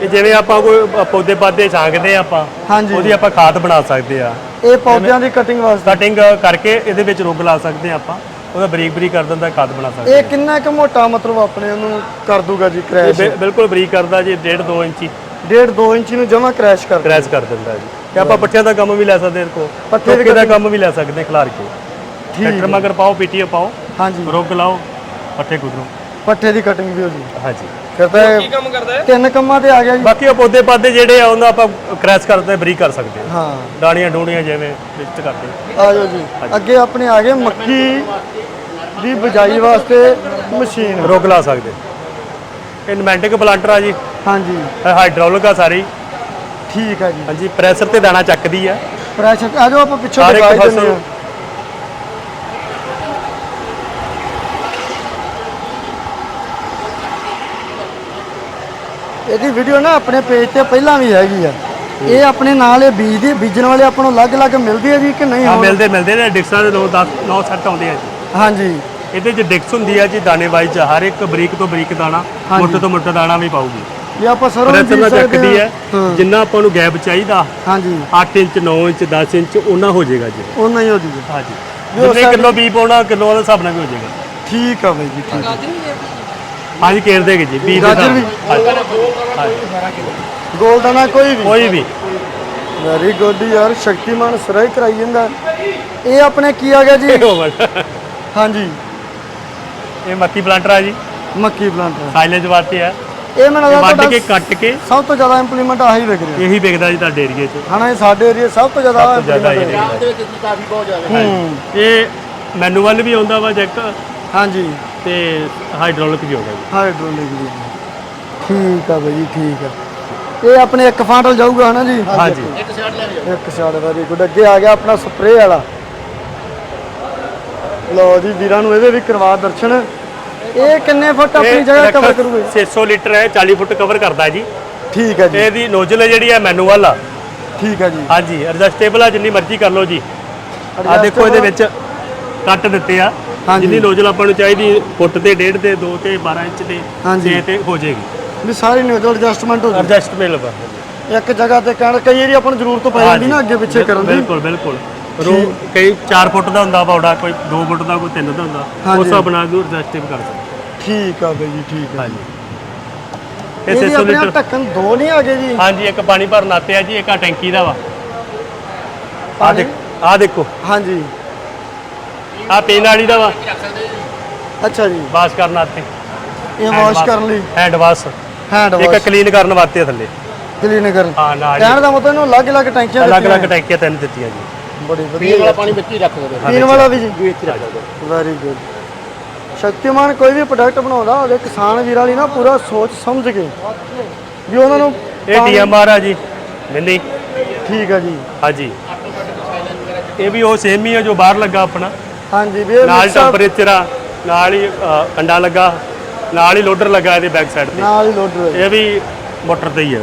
ਇਹ ਜਿਵੇਂ ਆਪਾਂ ਕੋਈ ਪੌਦੇ ਪਾਦੇ ਛਾਂਗਦੇ ਆ ਆਪਾਂ ਹਾਂਜੀ। ਉਹਦੀ ਆਪਾਂ ਖਾਦ ਬਣਾ ਸਕਦੇ ਆ ਇਹ ਪੌਦਿਆਂ ਦੀ ਕਟਿੰਗ ਵਾਸਤੇ। ਕਟਿੰਗ ਕਰਕੇ ਇਹਦੇ ਵਿੱਚ ਰੁੱਗ ਲਾ ਸਕਦੇ ਆ ਆਪਾਂ। ਉਹਦਾ ਬਰੀਕ ਬਰੀਕ ਕਰ ਦਿੰਦਾ ਖਾਦ ਬਣਾ ਸਕਦੇ ਇਹ ਕਿੰਨਾ ਕੁ ਮੋਟਾ ਮਤਲਬ ਆਪਣੇ ਉਹਨੂੰ ਕਰ ਦੂਗਾ ਜੀ ਕ੍ਰੈਸ਼ ਬਿਲਕੁਲ ਬਰੀਕ ਕਰਦਾ ਜੀ 1.5 2 ਇੰਚੀ। ਡੇਢ 2 ਇੰਚ ਨੂੰ ਜਮਾ ਕ੍ਰੈਸ਼ ਕਰ ਕ੍ਰੈਸ਼ ਕਰ ਦਿੰਦਾ ਜੀ। ਤੇ ਆਪਾਂ ਪੱਠਿਆਂ ਦਾ ਕੰਮ ਵੀ ਲੈ ਸਕਦੇ ਇਹਦੇ ਕੋ ਪੱਠੇ ਦੀ ਕੰਮ ਵੀ ਲੈ ਸਕਦੇ ਖਿਲਾਰ ਕੇ। ਠੀਕ ਟਰੈਕਟਰ ਮਗਰ ਪਾਓ ਪੀਟੀਓ ਪਾਓ। ਹਾਂਜੀ। ਰੁੱਗ ਲਾਓ ਪੱਠੇ ਕੁਦਰੋ ਪੱਠੇ ਦੀ ਕਟਿੰਗ ਵੀ ਹੋ ਜੀ। ਹਾਂਜੀ। ਫਿਰ ਤਾਂ ਕੀ ਕੰਮ ਕਰਦਾ ਹੈ? ਤਿੰਨ ਕੰਮਾਂ ਤੇ ਆ ਗਿਆ ਜੀ। ਬਾਕੀ ਉਹ ਪੌਦੇ ਪਾਦੇ ਜਿਹੜੇ ਆ ਉਹਨਾਂ ਆਪਾਂ ਕ੍ਰੈਸ਼ ਕਰਦੇ ਬਰੀਕ ਕਰ ਸਕਦੇ ਹਾਂ। ਹਾਂ ਡੂਣੀਆਂ ਜਿਵੇਂ ਮਿਕਸ ਕਰਦੇ ਆ ਜਾਓ ਜੀ। ਅੱਗੇ ਆਪਣੇ ਆ ਗਏ ਮੱਕੀ ਦੀ ਬਜਾਈ ਵਾਸਤੇ ਮਸ਼ੀਨ। ਰੁੱਗ ਲਾ ਸਕਦੇ। ਇਹ ਨਮੈਂਟਿਕ ਪਲਾਂਟਰ ਆ ਜੀ। ਹਾਂਜੀ। ਇਹ ਹਾਈਡ੍ਰੋਲਿਕ ਆ ਸਾਰੀ। ਠੀਕ ਹੈ ਜੀ। ਹਾਂਜੀ ਪ੍ਰੈਸ਼ਰ ਤੇ ਦਾਣਾ ਚੱਕਦੀ ਆ। ਪ੍ਰੈਸ਼ਰ ਆ ਜਾਓ ਆਪਾਂ ਪਿੱਛੋਂ ਇੱਕ ਦਿਖਾਈ ਦਿੰਦੇ ਹਾਂ। ਇਹਦੀ ਵੀਡੀਓ ਨਾ ਆਪਣੇ ਪੇਜ ਤੇ ਪਹਿਲਾਂ ਵੀ ਹੈਗੀ ਆ। ਇਹ ਆਪਣੇ ਨਾਲ ਇਹ ਬੀਜ ਦੀ ਬੀਜਣ ਵਾਲੇ ਆਪਾਂ ਨੂੰ ਅਲੱਗ-ਅਲੱਗ ਮਿਲਦੀ ਹੈ ਜੀ ਕਿ ਨਹੀਂ? ਆ ਹੁਣ? ਮਿਲਦੇ ਮਿਲਦੇ ਨੇ। ਡਿਕਸਾਂ ਦੇ 9 10 9 ਸੈੱਟ ਆਉਂਦੇ ਆ ਜੀ। ਹਾਂਜੀ। ਇਹਦੇ ਚ ਡਿਕਸ ਹੁੰਦੀ ਆ ਜੀ ਦਾਣੇ ਵਾਈਜ਼ ਹਰ ਇੱਕ ਬਰੀਕ ਤੋਂ ਬਰੀਕ ਦਾਣਾ। ਮੋਟੇ ਤੋਂ ਮੋਟਾ ਦਾਣਾ ਵੀ ਪਾਊਗੀ। ਜੇ ਆਪਾਂ ਸਰੋਂ ਨਾਲ ਸਕਦੇ ਚੱਕਦੀ ਹਾਂ। ਹੈ। ਹਾਂ। ਜਿੰਨਾ ਆਪਾਂ ਨੂੰ ਗੈਪ ਚਾਹੀਦਾ ਹਾਂਜੀ। 8 ਇੰਚ 9 ਇੰਚ 10 ਇੰਚ ਉਹਨਾਂ ਹੋ ਜਾਏਗਾ ਜੀ। ਉਹਨਾਂ ਹੀ ਹੋ ਜੂਗਾ ਹਾਂਜੀ। ਜਿੰਨੇ ਕਿਲੋ ਬੀ ਪਾਉਣਾ ਕਿਲੋ ਦੇ ਹਿਸਾਬ ਨਾਲ ਵੀ ਹੋ ਜਾਏਗਾ। ਠੀਕ ਆ ਬਾਈ ਜੀ ਠੀਕ ਆ। ਹਾਂਜੀ ਕੇਰ ਦੇਗੇ ਜੀ ਬੀ ਦੇ ਗਾਜਰ ਹਿਸਾਬ ਵੀ? ਨਾਲ। ਹਾਂਜੀ। ਗੋਲਦਾਨਾ ਕੋਈ ਵੀ ਕੋਈ ਵੀ। ਵੈਰੀ ਗੁੱਡ ਯਾਰ ਸ਼ਕਤੀਮਾਨ ਸਰਾਈ ਕਰਾਈ ਜਾਂਦਾ। ਇਹ ਆਪਣੇ ਕੀ ਆ ਗਿਆ ਜੀ? ਇਹ। ਹਾਂਜੀ। ਇਹ ਮੱਕੀ ਪਲਾਂਟਰ ਆ ਜੀ। ਮੱਕੀ ਪਲਾਂਟਰ। ਸਾਈਲੇਜ ਵਾਸਤੇ ਆ। ਇਹ ਮੈਨੂੰ ਇਹ ਲੱਗਦਾ ਵੱਢ ਤੁਹਾਡਾ ਕੱਟ ਕੇ ਸਭ ਤੋਂ ਜ਼ਿਆਦਾ ਇੰਪਲੀਮੈਂਟ ਆਹੀ ਵਿਕ ਰਿਹਾ। ਇਹੀ ਵਿਕਦਾ ਜੀ ਤੁਹਾਡੇ ਏਰੀਏ 'ਚ। ਹਨਾ ਇਹ ਸਾਡੇ ਏਰੀਆ ਸਭ ਤੋਂ ਜ਼ਿਆਦਾ ਸਭ ਤੋਂ ਜ਼ਿਆਦਾ ਇਹ implement ਵਿਕਦਾ। ਦੇ ਵਿੱਚ ਕਾਫੀ ਬਹੁਤ ਜ਼ਿਆਦਾ। ਹੂੰ। ਇਹ ਮੈਨੂਅਲ ਵੀ ਆਉਂਦਾ ਵਾ ਜੈਕ। ਹਾਂਜੀ। ਤੇ ਹਾਈਡ੍ਰੋਲਿਕ ਵੀ ਆਉਂਦਾ ਜੀ। ਹਾਈਡ੍ਰੋਲਿਕ ਵੀ। ਠੀਕ ਆ ਬਾਈ ਜੀ ਠੀਕ ਆ। ਇਹ ਆਪਣੇ ਇੱਕ ਫਾਂਟਲ ਜਾਊਗਾ ਹਨਾ ਜੀ? ਹਾਂਜੀ। ਇੱਕ ਸਾਈਡ ਲੈ ਜਾਓ ਇੱਕ ਸਾਈਡ ਵੈਰੀ ਗੁੱਡ ਅੱਗੇ ਆ ਗਿਆ ਆਪਣਾ ਸਪਰੇਅ ਵਾਲਾ। ਲਓ ਜੀ ਵੀਰਾਂ ਨੂੰ ਇਹਦੇ ਵੀ ਕਰਵਾ ਦਰਸ਼ਨ। ਇਹ ਕਿੰਨੇ ਫੁੱਟ ਆਪਣੀ ਜਗ੍ਹਾ ਕਵਰ ਕਰੂਗੇ? 600 ਲੀਟਰ ਹੈ 40 ਫੁੱਟ ਕਵਰ ਕਰਦਾ ਹੈ ਜੀ। ਠੀਕ ਹੈ ਤੇ ਜੀ ਇਹਦੀ ਨੋਜ਼ਲ ਹੈ ਜਿਹੜੀ ਹੈ ਮੈਨੂਅਲ ਆ। ਠੀਕ ਹੈ ਜੀ। ਹਾਂਜੀ ਐਡਜਸਟੇਬਲ ਆ ਜਿੰਨੀ ਮਰਜ਼ੀ ਕਰ ਲਓ ਜੀ। ਆ ਦੇਖੋ ਇਹਦੇ ਵਿੱਚ ਕੱਟ ਦਿੱਤੇ ਆ। ਹਾਂਜੀ। ਜਿੰਨੀ ਨੋਜ਼ਲ ਆਪਾਂ ਨੂੰ ਚਾਹੀਦੀ ਫੁੱਟ ਤੇ ਡੇਢ ਤੇ 2 ਤੇ 12 ਇੰਚ ਤੇ ਹਾਂਜੀ। 6 ਤੇ ਹੋ ਜਾਏਗੀ। ਵੀ ਸਾਰੀ ਨਿਊਜ਼ਲ ਐਡਜਸਟਮੈਂਟ ਹੋ ਐਡਜਸਟੇਬਲ ਵਾ ਜੂ ਇੱਕ ਜਗ੍ਹਾ ਤੇ ਕਹਿਣ ਕਈ ਏਰੀਆ ਆਪਾਂ ਨੂੰ ਜ਼ਰੂਰਤ ਪੈ ਜਾਂਦੀ ਨਾ ਅੱਗੇ ਪਿੱਛੇ ਕਰਨ ਦੀ। ਬਿਲਕੁਲ ਬਿਲਕੁਲ। ਰੋ ਕਈ 4 ਫੁੱਟ ਦਾ ਹੁੰਦਾ ਬੌੜਾ ਕੋਈ 2 ਫੁੱਟ ਦਾ ਕੋਈ 3 ਦਾ ਹੁੰਦਾ। ਹਾਂਜੀ। ਉਸ ਹਿਸਾਬ ਨਾਲ ਵੀ ਐਡਜਸਟੇਬਲ ਕਰ ਸਕਦੇ। ਠੀਕ ਆ ਬਾਈ ਜੀ ਠੀਕ ਆ। ਹਾਂਜੀ। ਇਹ ਇਹਦੀ 600 ਆਪਣੇ ਆਹ ਲੀਟਰ ਢੱਕਣ ਦੋ ਨਹੀਂ ਆਗੇ ਜੀ। ਹਾਂਜੀ ਇੱਕ ਪਾਣੀ ਭਰਨ ਆਤੇ ਆ ਜੀ ਇੱਕ ਆ ਟੈਂਕੀ ਦਾ ਵਾ। ਆ ਪਾਣੀ? ਦੇਖ ਆ ਦੇਖੋ। ਹਾਂਜੀ। ਆ ਪੀਣ ਵਾਲੀ ਦਾ ਵਾ। ਅੱਛਾ ਜੀ। ਵਾਸ਼ ਕਰਨ ਆਤੇ ਇਹ ਵਾਸ਼ ਕਰਨ ਲਈ। ਹੈਂਡ ਵਾਸ਼ ਹੈਂਡ ਇੱਕ ਵਾਸ਼ ਕਲੀਨ ਕਰਨ ਵਾਸਤੇ ਆ ਥੱਲੇ। ਕਲੀਨ ਕਰਨ। ਹਾਂ ਨਾਲ ਹੀ। ਕਹਿਣ ਦਾ ਮਤਲਬ ਇਹਨੂੰ ਅਲੱਗ-ਅਲੱਗ ਟੈਂਕੀਆਂ ਅਲੱਗ ਦਿੱਤੀਆਂ। ਅਲੱਗ ਟੈਂਕੀਆਂ ਤਿੰਨ ਦਿੱਤੀਆਂ ਜੀ। ਬੜੀ ਪੀਣ ਵਧੀਆ ਵਾਲਾ ਪਾਣੀ ਵਿੱਚ ਹੀ ਰੱਖ ਸਕਦੇ ਪੀਣ ਵਾਲਾ ਵੀ ਜੀ। ਵਿੱਚ ਰੱਖ ਸਕਦੇ ਵੈਰੀ ਗੁੱਡ ਸ਼ਕਤੀਮਾਨ ਕੋਈ ਵੀ ਪ੍ਰੋਡਕਟ ਬਣਾਉਂਦਾ ਉਹਦੇ ਕਿਸਾਨ ਵੀਰਾਂ ਲਈ ਨਾ ਪੂਰਾ ਸੋਚ ਸਮਝ ਕੇ ਵੀ ਉਹਨਾਂ ਨੂੰ ਇਹ ਪਾਣੀ- ਡੀਐਮਆਰ ਆ ਜੀ। ਮਿੰਨੀ। ਠੀਕ ਹੈ ਜੀ। ਹਾਂਜੀ। ਇਹ ਵੀ ਉਹ ਸੇਮ ਹੀ ਆ ਜੋ ਬਾਹਰ ਲੱਗਾ ਆਪਣਾ। ਹਾਂਜੀ ਵੀ ਇਹ ਨਾਲ mix up ਟੈਂਪਰੇਚਰ ਆ ਨਾਲ ਹੀ ਅ, ਕੰਡਾ ਲੱਗਾ ਨਾਲ ਹੀ ਲੋਡਰ ਲੱਗਾ ਇਹਦੇ ਬੈਕ ਸਾਈਡ ਤੇ। ਨਾਲ ਹੀ ਲੋਡਰ ਇਹ ਵੀ ਮੋਟਰ ਤੇ ਹੀ ਆ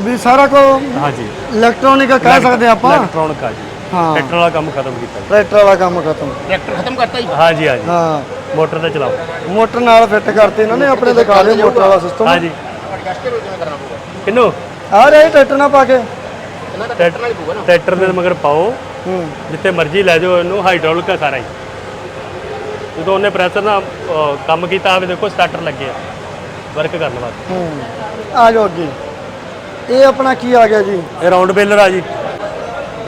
ਵੀ ਸਾਰਾ ਕੁਝ ਹਾਂਜੀ। ਇਲੈਕਟ੍ਰੋਨਿਕ ਕਹਿ ਸਕਦੇ ਆਪਾਂ। ਇਲੈਕਟ੍ਰੋਨਿਕ ਆ ਜੀ। ਹਾਂ। ਟਰੈਕਟਰ ਵਾਲਾ ਕੰਮ ਖਤਮ ਕੀਤਾ ਜੀ। ਟਰੈਕਟਰ ਵਾਲਾ ਕੰਮ ਖਤਮ। ਟਰੈਕਟਰ ਖਤਮ ਕਰਤਾ ਹੀ ਹਾਂਜੀ ਹਾਂਜੀ। ਹਾਂ। ਮੋਟਰ ਤੇ ਚਲਾਓ। ਮੋਟਰ ਨਾਲ ਫਿੱਟ ਕਰਤੇ ਇਹਨਾਂ ਨੇ ਆਪਣੇ ਦਿਖਾ ਲਿਆ ਮੋਟਰ ਵਾਲਾ ਸਿਸਟਮ ਹਾਂਜੀ। ਐਡਜਸਟੇਬਲ ਕਿਵੇਂ ਕਰਨਾ ਪਊਗਾ ਕਿੰਨੂ? ਆ ਰਹੇ ਟਰੈਕਟਰ ਨਾਲ ਪਾ ਕੇ। ਇਹਨਾਂ ਦਾ ਟਰੈਕਟਰ ਨਾਲ ਹੀ ਪਊਗਾ ਨਾ। ਟਰੈਕਟਰ ਦੇ ਮਗਰ ਪਾਓ। ਹੂੰ ਜਿੱਥੇ ਮਰਜ਼ੀ ਲੈ ਜਾਓ ਇਹਨੂੰ ਹਾਈਡ੍ਰੋਲਿਕ ਆ ਸਾਰਾ ਹੀ। ਜਦੋਂ ਉਹਨੇ ਪ੍ਰੈਸ਼ਰ ਨਾਲ ਕੰਮ ਕੀਤਾ ਆਵੇ ਦੇਖੋ ਸਟਾਰਟਰ ਲੱਗੇ ਆ। ਵਰਕ ਕਰਨ ਵਾਸਤੇ। ਹੂੰ। ਆ ਜਾਓ ਅੱਗੇ। ਇਹ ਆਪਣਾ ਕੀ ਆ ਗਿਆ ਜੀ? ਇਹ ਰਾਉਂਡ ਬੇਲਰ ਆ ਜੀ।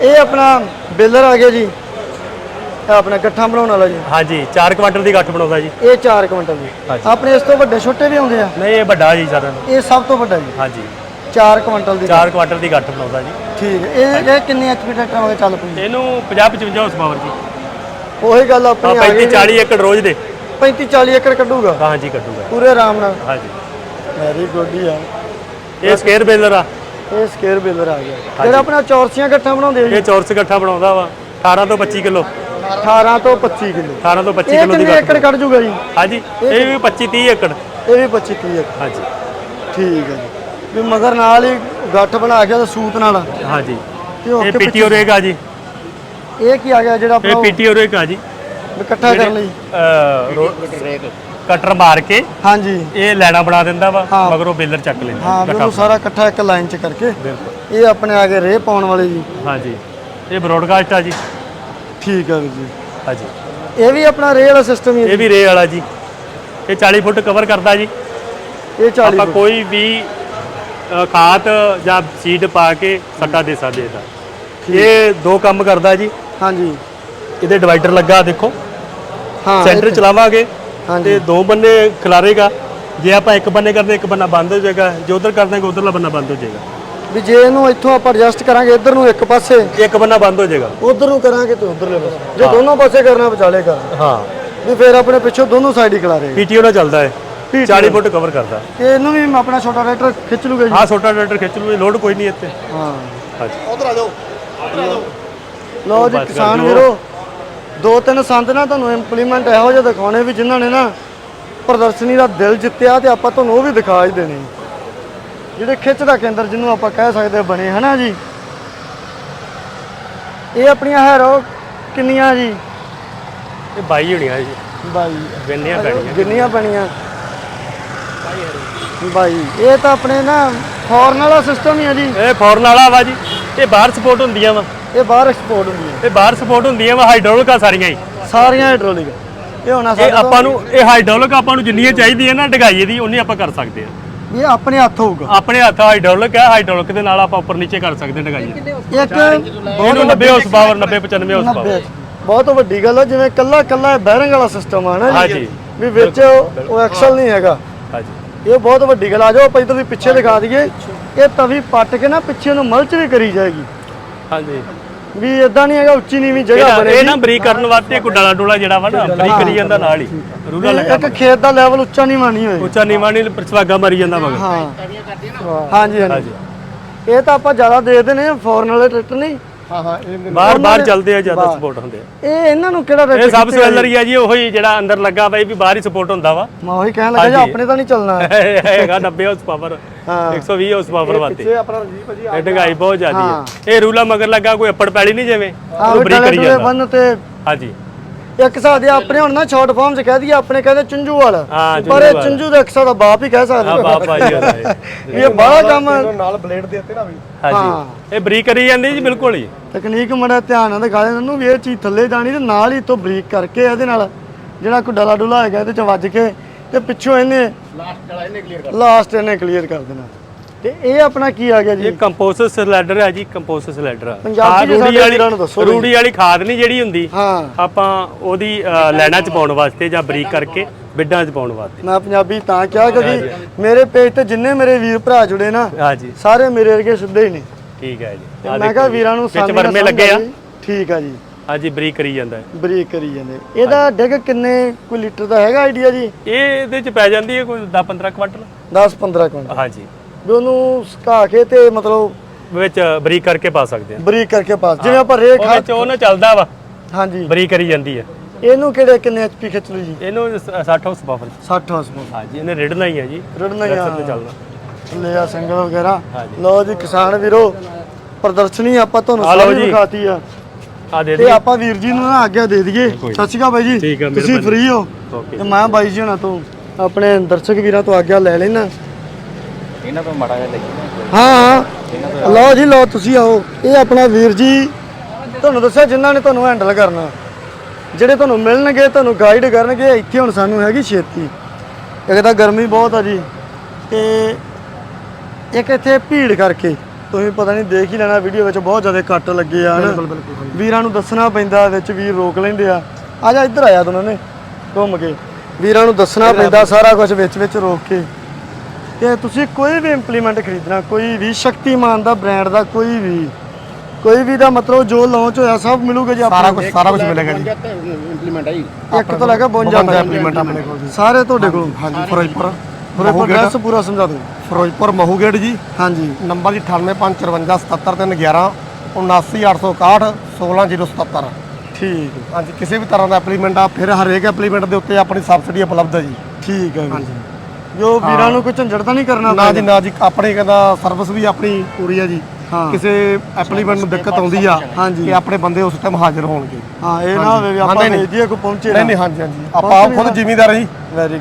ਇਹ ਆਪਣਾ ਬੇਲਰ ਆ ਗਿਆ ਜੀ। ਇਹ ਆਪਣਾ ਗੱਠਾਂ ਬਣਾਉਣ ਵਾਲਾ ਜੀ। ਹਾਂਜੀ 4 ਕੁਆਂਟਲ ਦੀ ਗੱਠ ਬਣਾਉਂਦਾ ਜੀ। ਇਹ 4 ਕੁਇੰਟਲ ਦੀ। ਹਾਂਜੀ। ਆਪਣੇ ਇਸ ਤੋਂ ਵੱਡੇ ਛੋਟੇ ਵੀ ਆਉਂਦੇ ਆ? ਨਹੀਂ ਇਹ ਵੱਡਾ ਜੀ ਸਾਰਾ ਇਹ ਸਭ ਤੋਂ ਵੱਡਾ ਜੀ। ਹਾਂਜੀ। 4 ਕੁਇੰਟਲ ਦੀ 4 ਕੁਆਂਟਲ ਦੀ ਗੱਠ ਬਣਾਉਂਦਾ ਜੀ। ਠੀਕ ਹੈ। ਇਹ ਇਹ ਕਿੰਨੇ ਐਚਪੀ ਟਰੈਕਟਰ ਵਾਂਗੇ ਚੱਲ ਪਈ ਇਹਨੂੰ 50 55 ਹਾਰਸ ਪਾਵਰ ਜੀ। ਉਹੀ ਗੱਲ ਆਪਣੀ ਆ 35 ਗਈ 40 ਏਕੜ ਰੋਜ਼ ਦੇ। 35 40 ਏਕੜ ਕੱਢੂਗਾ? ਹਾਂਜੀ ਕੱਢੂਗਾ। ਪੂਰੇ ਆਰਾਮ ਨਾਲ। ਹਾਂਜੀ। ਵੈਰੀ ਗੁੱਡ ਹੀ ਆ ਇਹ ਸਕੇਅਰ ਬੇਲਰ ਆ। ਇਹ ਸਕੇਅਰ ਬੇਲਰ ਆ ਗਿਆ। ਜਿਹੜਾ ਆਪਣਾ ਚੌਰਸੀਆਂ ਗੱਠਾਂ ਬਣਾਉਂਦੇ ਆ ਜੀ। ਇਹ ਚੌਰਸ ਗੱਠਾ ਬਣਾਉਂਦਾ ਵਾ। 18 ਤੋਂ 25 ਕਿਲੋ। 18 ਤੋਂ 25 ਕਿਲੋ। 18 ਤੋਂ 25 ਇਹ ਕਿਲੋ ਦੀ ਕਿੰਨੇ ਏਕੜ ਗੱਠ ਕੱਢ ਜੂਗਾ ਜੀ? ਹਾਂਜੀ। ਇਹ ਵੀ 25 30 ਏਕੜ। ਇਹ ਵੀ 25 30 ਏਕੜ। ਹਾਂਜੀ। ਠੀਕ ਹੈ ਜੀ। ਵੀ ਮਗਰ ਨਾਲ ਹੀ ਗੱਠ ਬਣਾ ਕੇ ਤੇ ਸੂਤ ਨਾਲ। ਹਾਂਜੀ। ਤੇ ਉਹ ਇਹ ਪੀਟੀਓ ਰੇਕ ਆ ਜੀ। ਇਹ ਕੀ ਆ ਗਿਆ ਜਿਹੜਾ ਇਹ ਆਪਣਾ ਪੀਟੀਓ ਰੇਕ ਆ ਜੀ। ਉਹ ਇਕੱਠਾ ਕਰਨ ਲਈ। ਅਹ, ਰੋ- ਕਟਰ ਮਾਰ ਕੇ ਹਾਂਜੀ। ਇਹ ਲੈਣਾ ਬਣਾ ਦਿੰਦਾ ਵਾ ਹਾਂ। ਮਗਰ ਉਹ ਬੇਲਰ ਚੱਕ ਲੈਂਦਾ ਹਾਂ ਵੀ ਉਹਨੂੰ ਸਾਰਾ ਇਕੱਠਾ ਇੱਕ ਲਾਈਨ 'ਚ ਕਰਕੇ ਬਿਲਕੁਲ। ਇਹ ਆਪਣੇ ਆ ਗਏ ਰੇ ਪਾਉਣ ਵਾਲੇ ਜੀ। ਹਾਂਜੀ। ਇਹ ਬ੍ਰੋਡਕਾਸਟ ਆ ਜੀ। ਠੀਕ ਹੈ ਵੀਰ ਜੀ। ਹਾਂਜੀ। ਇਹ ਵੀ ਆਪਣਾ ਰੇ ਵਾਲਾ ਸਿਸਟਮ ਹੀ ਹੈ ਇਹ ਵੀ ਰੇ ਵਾਲਾ ਜੀ। ਇਹ 40 ਫੁੱਟ ਕਵਰ ਕਰਦਾ ਜੀ। ਇਹ 40 ਆਪਾਂ ਕੋਈ ਵੀ ਖਾਦ ਜਾਂ ਸੀਡ ਪਾ ਕੇ ਸੱਟਾ ਦੇ ਸਕਦੇ ਇਹਦਾ। ਇਹ ਦੋ ਕੰਮ ਕਰਦਾ ਜੀ। ਹਾਂਜੀ। ਇਹਦੇ ਡਿਵਾਈਡਰ ਲੱਗਾ ਦੇਖੋ। ਹਾਂ ਸੈਂਟਰ ਚਲਾਵਾਂਗੇ ਤੇ ਦੋ ਬੰਨੇ ਖਿਲਾਰੇਗਾ। ਜੇ ਆਪਾਂ ਇੱਕ ਬੰਨੇ ਕਰਦੇ ਇੱਕ ਬੰਨਾ ਬੰਦ ਹੋ ਜਾਏਗਾ। ਜੇ ਉਧਰ ਕਰ ਦਾਂਗੇ ਉਧਰਲਾ ਬੰਨਾ ਬੰਦ ਹੋ ਜਾਏਗਾ। ਵੀ ਜੇ ਇਹਨੂੰ ਇੱਥੋਂ ਆਪਾਂ ਐਡਜਸਟ ਕਰਾਂਗੇ ਇੱਧਰ ਨੂੰ ਇੱਕ ਪਾਸੇ। ਇੱਕ ਬੰਨਾ ਬੰਦ ਹੋ ਜਾਏਗਾ। ਉਧਰ ਨੂੰ ਕਰਾਂਗੇ ਤੇ ਉਧਰਲੇ ਪਾਸੇ। ਜੇ ਦੋਨੋਂ ਪਾਸੇ ਕਰਨਾ ਵਿਚਾਲੇ ਕਰ। ਹਾਂ। ਵੀ ਫਿਰ ਆਪਣੇ ਪਿੱਛੋਂ ਦੋਨੋਂ ਸਾਈਡ ਹੀ ਖਿਲਾਰੇ ਪੀਟੀਓ ਨਾਲ ਚੱਲਦਾ ਹੈ। PTO 40 ਫੁੱਟ ਕਵਰ ਕਰਦਾ। ਤੇ ਇਹਨੂੰ ਵੀ ਆਪਣਾ ਛੋਟਾ ਟਰੈਕਟਰ ਖਿੱਚ ਲੂਗਾ ਜੀ। ਹਾਂ ਛੋਟਾ ਟਰੈਕਟਰ ਖਿੱਚ ਲੂ ਲੋਡ ਕੋਈ ਨਹੀਂ ਇੱਥੇ। ਹਾਂ। ਹਾਂਜੀ। ਉਧਰ ਆ ਜਾਓ। ਲਓ ਜੀ ਕਿਸਾਨ। ਵੀਰੋ ਦੋ ਤਿੰਨ ਸੰਦ ਨਾ ਤੁਹਾਨੂੰ ਇੰਪਲੀਮੈਂਟ ਇਹੋ ਜਿਹੇ ਦਿਖਾਉਣੇ ਵੀ ਜਿਨ੍ਹਾਂ ਨੇ ਨਾ ਪ੍ਰਦਰਸ਼ਨੀ ਦਾ ਦਿਲ ਜਿੱਤਿਆ ਤੇ ਆਪਾਂ ਤੁਹਾਨੂੰ ਉਹ ਵੀ ਦਿਖਾ ਹੀ ਦੇਣੇ। ਜਿਹੜੇ ਖਿੱਚ ਦਾ ਕੇਂਦਰ ਜਿਹਨੂੰ ਆਪਾਂ ਕਹਿ ਸਕਦੇ ਹਾਂ ਬਣੇ ਹਨਾ ਜੀ? ਇਹ ਆਪਣੀਆਂ ਹੈਰੋ ਕਿੰਨੀਆਂ ਜੀ? ਇਹ ਬਾਈ ਹੋਣੀਆਂ ਜੀ। ਬਾਈ। ਵਿੰਨੀਆਂ ਪੈਣੀਆਂ। ਕਿੰਨੀਆਂ ਬਣੀਆਂ ਬਾਈ ਇਹ ਤਾਂ ਆਪਣੇ ਨਾ ਫੋਰਨ ਵਾਲਾ ਸਿਸਟਮ ਹੀ ਆ ਜੀ। ਇਹ ਫੋਰਨ ਵਾਲਾ ਵਾ ਜੀ। ਇਹ ਬਾਹਰ ਸਪੋਰਟ ਹੁੰਦੀਆਂ ਵਾ। ਇਹ ਬਾਹਰ ਐਕਸਪੋਰਟ ਹੁੰਦੀ ਹੈ ਇਹ ਬਾਹਰ ਸਪੋਰਟ ਹੁੰਦੀਆਂ ਵਾ ਹਾਈਡ੍ਰੋਲਿਕ ਆ ਸਾਰੀਆਂ ਹੀ। ਸਾਰੀਆਂ ਹਾਈਡ੍ਰੋਲਿਕ ਇਹ ਹੋਣਾ ਇਹ ਸਾਡੇ ਆਪਾਂ ਨੂੰ ਇਹ ਹਾਈਡ੍ਰੋਲਿਕ ਆਪਾਂ ਨੂੰ ਜਿੰਨੀਆਂ ਚਾਹੀਦੀਆਂ ਨਾ ਡਗਾਈਏ ਦੀ ਉਨੀ ਆਪਾਂ ਕਰ ਸਕਦੇ ਆ। ਇਹ ਆਪਣੇ ਹੱਥ ਹੋਊਗਾ। ਆਪਣੇ ਹੱਥ ਹਾਈਡ੍ਰੋਲਿਕ ਹੈ ਹਾਈਡ੍ਰੋਲਿਕ ਦੇ ਨਾਲ ਆਪਾਂ ਉੱਪਰ ਨੀਚੇ ਕਰ ਸਕਦੇ ਹਾਂ ਡਗਾਈਏ ਇੱਕ ਇਹਨੂੰ 90 ਹਾਰਸ ਪਾਵਰ 90 95 ਹਾਰਸ 90 ਪਾਵਰ ਬਹੁਤ ਵੱਡੀ ਗੱਲ ਆ ਜਿਵੇਂ ਕੱਲਾ ਕੱਲਾ ਬੈਰਿੰਗ ਵਾਲਾ ਸਿਸਟਮ ਆ ਨਾ ਜੀ। ਵੀ ਵਿੱਚ ਉਹ ਐਕਸਲ ਨਹੀਂ ਹੈਗਾ। ਹਾਂਜੀ। ਇਹ ਬਹੁਤ ਵੱਡੀ ਗੱਲ ਆ ਜਾਓ ਆਪਾਂ ਇਧਰ ਦੀ ਪਿੱਛੇ ਦਿਖਾ ਦਈਏ। ਇਹ ਤਵੀ ਪੱਟ ਕੇ ਨਾ ਪਿੱਛੇ ਨੂੰ ਮਲਚ ਵੀ ਕਰੀ ਜਾਏਗੀ। ਹਾਂਜੀ। ਵੀ ਇਦਾਂ ਨਹੀਂ ਹੈਗਾ ਉੱਚੀ ਨੀਵੀਂ ਜਗ੍ਹਾ ਬਣੇਗੀ ਇਹ ਨਾ ਬਰੀਕ ਕਰਨ ਵਾਸਤੇ ਕੋਈ ਡਾਲਾ ਡੋਲਾ ਜਿਹੜਾ ਵਾ ਨਾ ਬਰੀਕ ਕਰੀ ਜਾਂਦਾ ਨਾਲ ਹੀ। ਰੂਲਾ ਲੱਗਾ ਇੱਕ ਖੇਤ ਦਾ ਲੈਵਲ ਉੱਚਾ ਨਹੀਂ ਮਾਨੀ ਹੋਏ। ਉੱਚਾ ਨੀਵਾਂ ਨਹੀਂ ਪਰਸਵਾਗਾ ਮਾਰੀ ਜਾਂਦਾ ਮਗਰ ਹਾਂ। ਹਾਂਜੀ ਹਾਂਜੀ। ਇਹ ਤਾਂ ਆਪਾਂ ਜ਼ਿਆਦਾ ਦੇਖਦੇ ਨੇ ਫੋਰਨ ਵਾਲੇ ਟਰੈਕਟਰ ਨਹੀਂ। ਹਾਂ ਹਾਂ ਇਹ ਬਾਹਰ ਬਾਹਰ ਚੱਲਦੇ ਆ ਜ਼ਿਆਦਾ। ਸਪੋਰਟ ਹੁੰਦੇ ਆ। ਇਹ ਇਹਨਾਂ ਨੂੰ ਕਿਹੜਾ ਇਹ ਸਬ ਸਵੈਲਰ ਹੀ ਆ ਜੀ ਉਹੀ ਜਿਹੜਾ ਅੰਦਰ ਲੱਗਾ ਵਾ ਇਹ ਵੀ ਬਾਹਰ ਹੀ ਸਪੋਰਟ ਹੁੰਦਾ ਵਾ। ਮੈਂ ਉਹੀ ਕਹਿਣ ਲੱਗਾ ਜੀ। ਆਪਣੇ ਤਾਂ ਨਹੀਂ ਚੱਲਣਾ। ਹੈਗਾ 90 ਹਾਰਸ ਪਾਵਰ ਹਾਂ। 120 ਹਾਰਸ ਪਾਵਰ ਵਾਤੇ ਪਿੱਛੇ ਆਪਣਾ ਰਣਜੀਤ ਭਾਜੀ ਇਹ ਡੰਗਾਈ ਬਹੁਤ ਜ਼ਿਆਦੀ ਹਾਂ। ਇਹ ਰੂਲਾ ਮਗਰ ਲੱਗਾ ਕੋਈ ਅੱਪੜ ਪੈਲੀ ਨਹੀਂ ਜਿਵੇਂ ਹਾਂ ਉਹ ਬਰੀਕ ਕਰੀ ਜਾਂਦਾ। ਬੰਨ ਤੇ ਹਾਂਜੀ। ਇੱਕ ਹਿਸਾਬ ਦੇ ਆਪਣੇ ਹੁਣ ਨਾ ਸ਼ਾਰਟ ਫਾਰਮ ਚ ਕਹਿ ਦਈਏ ਆਪਣੇ ਕਹਿੰਦੇ ਚੁੰਝੂ ਵਾਲਾ। ਹਾਂ, ਪਰ ਇਹ ਵਾਲਾ। ਚੁੰਝੂ ਦਾ ਇੱਕ ਹਿਸਾਬ ਦਾ ਬਾਪ ਹੀ ਕਹਿ ਸਕਦੇ ਆ ਬਾਪ ਆ ਜੀ ਉਹਦਾ ਇਹ। ਵੀ ਇਹ ਬੜਾ ਕੰਮ ਨਾਲ ਬਲੇਡ ਦੇ ਦਿੱਤੇ ਨਾ ਵੀ। ਹਾਂਜੀ। ਇਹ ਬਰੀਕ ਕਰੀ ਜਾਂਦੀ ਜੀ ਬਿਲਕੁਲ ਹੀ। ਤਕਨੀਕ ਮੜਾ ਧਿਆਨ ਨਾਲ ਦਿਖਾ ਦੇ ਨੂੰ ਵੀ ਇਹ ਚੀਜ਼ ਥੱਲੇ ਜਾਣੀ ਤੇ ਨਾਲ ਹੀ ਤੋਂ ਬਰੀਕ ਕਰਕੇ ਇਹਦੇ ਨਾਲ ਜਿਹੜਾ ਕੋਈ ਡਲਾ ਡੁਲਾ ਹੈਗਾ ਇਹਦੇ ਚ ਵੱਜ ਕੇ ਤੇ ਪਿੱਛੋਂ ਇਹਨੇ ਲਾਸਟ ਵਾਲਾ ਇਹਨੇ ਕਲੀਅਰ ਲਾਸਟ ਇਹਨੇ ਕਲੀਅਰ ਕਰ ਦੇਣਾ। ਤੇ ਇਹ ਆਪਣਾ ਕੀ ਆ ਗਿਆ ਜੀ? ਇਹ ਕੰਪੋਸਟ ਸਲੈਡਰ ਹੈ ਜੀ ਕੰਪੋਸਟ ਸਲੈਡਰ ਆ। ਰੂੜੀ ਵਾਲੀ ਰੂੜੀ ਵਾਲੀ ਖਾਦ ਨਹੀਂ ਜਿਹੜੀ ਹੁੰਦੀ। ਹਾਂ। ਆਪਾਂ ਉਹਦੀ ਲੈਣਾ ਚ ਪਾਉਣ ਵਾਸਤੇ ਜਾਂ ਬਰੀਕ ਕਰਕੇ ਬਿੱਡਾਂ ਚ ਪਾਉਣ ਵਾਸਤੇ। ਮੈਂ ਪੰਜਾਬੀ ਤਾਂ ਕਿਹਾ ਕਿਉਂਕਿ ਮੇਰੇ ਪੇਜ ਤੇ ਜਿੰਨੇ ਮੇਰੇ ਵੀਰ ਭਰਾ ਜੁੜੇ ਨਾ ਸਾਰੇ ਮੇਰੇ ਵਰਗੇ ਸਿੱਧੇ ਹੀ ਨੇ। ਠੀਕ ਹੈ ਜੀ। ਮੈਂ ਕਿਹਾ। ਵੀਰਾਂ ਨੂੰ ਵਿੱਚ ਵਰਮੇ ਲੱਗੇ ਆ। ਠੀਕ ਆ ਜੀ। ਹਾਂਜੀ ਬਰੀਕ ਕਰੀ ਜਾਂਦਾ ਹੈ। ਬਰੀਕ ਕਰੀ ਜਾਂਦੇ। ਇਹਦਾ ਡਿੱਗ ਕਿੰਨੇ ਕੋਈ ਲੀਟਰ ਦਾ ਹੈਗਾ ਆਈਡੀਆ ਜੀ? ਇਹ ਇਹਦੇ ਚ ਪੈ ਜਾਂਦੀ ਹੈ ਕੋਈ 10 15 ਕੁਇੰਟਲ। 10 15 ਕੁਇੰਟਲ। ਹਾਂਜੀ। ਵੀ ਉਹਨੂੰ ਸੁਕਾ ਕੇ ਤੇ ਮਤਲਬ ਵਿੱਚ ਬਰੀਕ ਕਰਕੇ ਪਾ ਸਕਦੇ ਆ। ਬਰੀਕ ਕਰਕੇ ਪਾਸ ਜਿਵੇਂ ਆਪਾਂ ਰੇਖ ਉਹ ਵਿੱਚ ਉਹ ਨਾ ਚੱਲਦਾ ਵਾ। ਹਾਂਜੀ। ਬਰੀਕ ਕਰੀ ਜਾਂਦੀ ਹੈ ਇਹਨੂੰ ਕਿਹੜੇ ਕਿੰਨੇ ਐਚਪੀ ਖਿੱਚ ਲੂ ਜੀ? ਇਹਨੂੰ 60 ਹਾਰਸ ਪਾਵਰ 60 ਹਸਪਤਾਲ ਹਾਂਜੀ ਇਹਨੇ ਰਿੜਨਾ ਹੀ ਹੈ ਜੀ। ਰੜਨਾ ਹੀ ਰਸਤੇ ਤੇ ਆ ਚੱਲਣਾ। ਲੈ ਆ ਸਿੰਗਲ ਵਗੈਰਾ। ਹਾਂਜੀ। ਲਓ ਜੀ ਕਿਸਾਨ ਵੀਰੋ ਪ੍ਰਦਰਸ਼ਨੀ ਆਪਾਂ ਤੁਹਾਨੂੰ ਆ ਲਓ ਸਾਰੀ ਜੀ। ਦਿਖਾਤੀ ਆ। ਆ ਦੇ ਤੇ ਦੇ ਆਪਾਂ ਵੀਰ ਜੀ ਨੂੰ ਨਾ ਆਗਿਆ ਦੇ ਦਈਏ। ਸਤਿ ਸ਼੍ਰੀ ਅਕਾਲ ਬਾਈ ਜੀ। ਠੀਕ ਆ, ਤੁਸੀਂ ਮਿਹਰਬਾਨੀ। ਫ੍ਰੀ ਹੋ ਤੇ ਮੈਂ ਬਾਈ ਜੀ ਹੁਣਾਂ ਤੋਂ ਆਪਣੇ ਦਰਸ਼ਕ ਵੀਰਾਂ ਤੋਂ ਆਗਿਆ ਲੈ ਲੈਣਾ ਇਹਨਾਂ ਤੋਂ ਮਾੜਾ ਜਿਹਾ ਲੱਗੀ ਹਾਂ ਹਾਂ। ਲਓ ਜੀ ਲਓ ਤੁਸੀਂ ਆਓ। ਇਹ ਆਪਣਾ ਵੀਰ ਜੀ ਤੁਹਾਨੂੰ ਦੱਸਿਆ ਜਿਨ੍ਹਾਂ ਨੇ ਤੁਹਾਨੂੰ ਹੈਂਡਲ ਕਰਨਾ। ਜਿਹੜੇ ਤੁਹਾਨੂੰ ਮਿਲਣਗੇ ਤੁਹਾਨੂੰ ਗਾਈਡ ਕਰਨਗੇ ਇੱਥੇ ਹੁਣ ਸਾਨੂੰ ਹੈਗੀ ਛੇਤੀ। ਇੱਕ ਤਾਂ ਗਰਮੀ ਬਹੁਤ ਆ ਜੀ ਤੇ ਇੱਕ ਇੱਥੇ ਭੀੜ ਕਰਕੇ ਤੁਸੀਂ ਪਤਾ ਨਹੀਂ ਦੇਖ ਹੀ ਲੈਣਾ ਵੀਡੀਓ ਵਿੱਚ ਬਹੁਤ ਜ਼ਿਆਦਾ ਕੱਟ ਲੱਗੇ ਆ ਹਨ? ਵੀਰਾਂ ਨੂੰ ਦੱਸਣਾ ਪੈਂਦਾ ਵਿੱਚ ਵੀਰ ਰੋਕ ਲੈਂਦੇ ਆ। ਆ ਜਾ ਇੱਧਰ ਆਇਆ ਦੋਨਾਂ ਨੇ ਘੁੰਮ ਕੇ। ਵੀਰਾਂ ਨੂੰ ਦੱਸਣਾ ਪੈਂਦਾ ਸਾਰਾ ਕੁਝ ਵਿੱਚ ਵਿੱਚ ਰੋਕ ਕੇ। ਤੇ ਤੁਸੀਂ ਕੋਈ ਵੀ ਇੰਪਲੀਮੈਂਟ ਖਰੀਦਣਾ ਕੋਈ ਵੀ ਸ਼ਕਤੀਮਾਨ ਦਾ ਬ੍ਰਾਂਡ ਦਾ ਕੋਈ ਵੀ ਕੋਈ ਵੀ ਦਾ ਮਤਲਬ ਜੋ ਲਾਂਚ ਹੋਇਆ ਸਭ ਮਿਲੂਗਾ ਜੀ ਸਾਰਾ ਆਪਾਂ ਕੁਝ ਸਾਰਾ ਕੁਝ ਮਿਲੇਗਾ ਜੀ। ਇੰਪਲੀਮੈਂਟ ਆਈ। ਇੱਕ ਤੋਂ ਲੈ ਕੇ 52 52 ਤੱਕ। ਇੰਪਲੀਮੈਂਟ ਆਪਣੇ ਕੋਲ ਜੀ। ਸਾਰੇ ਤੁਹਾਡੇ ਕੋਲ। ਹਾਂਜੀ ਫਿਰੋਜ਼ਪੁਰ। ਫਿਰ ਐਡਰੈਸ ਪੂਰਾ ਸਮਝਾ ਦਿਓ। ਫਿਰੋਜ਼ਪੁਰ ਮਹੂਗੇਟ ਜੀ। ਹਾਂਜੀ। ਨੰਬਰ ਜੀ 9855777311 79861 16077 ਠੀਕ ਹੈ। ਹਾਂਜੀ ਕਿਸੇ ਵੀ ਤਰ੍ਹਾਂ ਦਾ ਐਪਲੀਮੈਂਟ ਆ ਫਿਰ ਹਰੇਕ ਐਪਲੀਮੈਂਟ ਦੇ ਉੱਤੇ ਆਪਣੀ ਸਬਸਿਡੀ ਉਪਲਬਧ ਹੈ ਜੀ। ਠੀਕ ਹੈ ਜੀ। ਜੋ ਵੀਰਾਂ ਨੂੰ ਕੋਈ ਝੰਜਟ ਤਾਂ ਨਹੀਂ ਕਰਨਾ ਨਾ ਜੀ ਨਾ ਜੀ ਆਪਣੇ ਕਹਿੰਦਾ ਸਰਵਿਸ ਵੀ ਆਪਣੀ ਪੂਰੀ ਆ ਜੀ। ਕਿਸੇ ਐਪਲੀਮੈਂਟ ਨੂੰ ਦਿੱਕਤ ਆਉਂਦੀ ਆ ਹਾਂਜੀ। ਕਿ ਆਪਣੇ ਬੰਦੇ ਉਸ ਟਾਈਮ ਹਾਜ਼ਰ ਹੋਣਗੇ। ਹਾਂ ਇਹ ਨਾ ਹੋਵੇ ਵੀ ਆਪਾਂ ਨਹੀਂ, ਨਹੀਂ। ਭੇਜ ਦਈਏ ਕੋਈ ਪਹੁੰਚੇ ਨਹੀਂ ਨਹੀਂ ਹਾਂਜੀ ਹਾਂਜੀ। ਆਪਾਂ ਆਪ ਖੁਦ ਜ਼ਿਮੀਂਦਾਰ ਜੀ।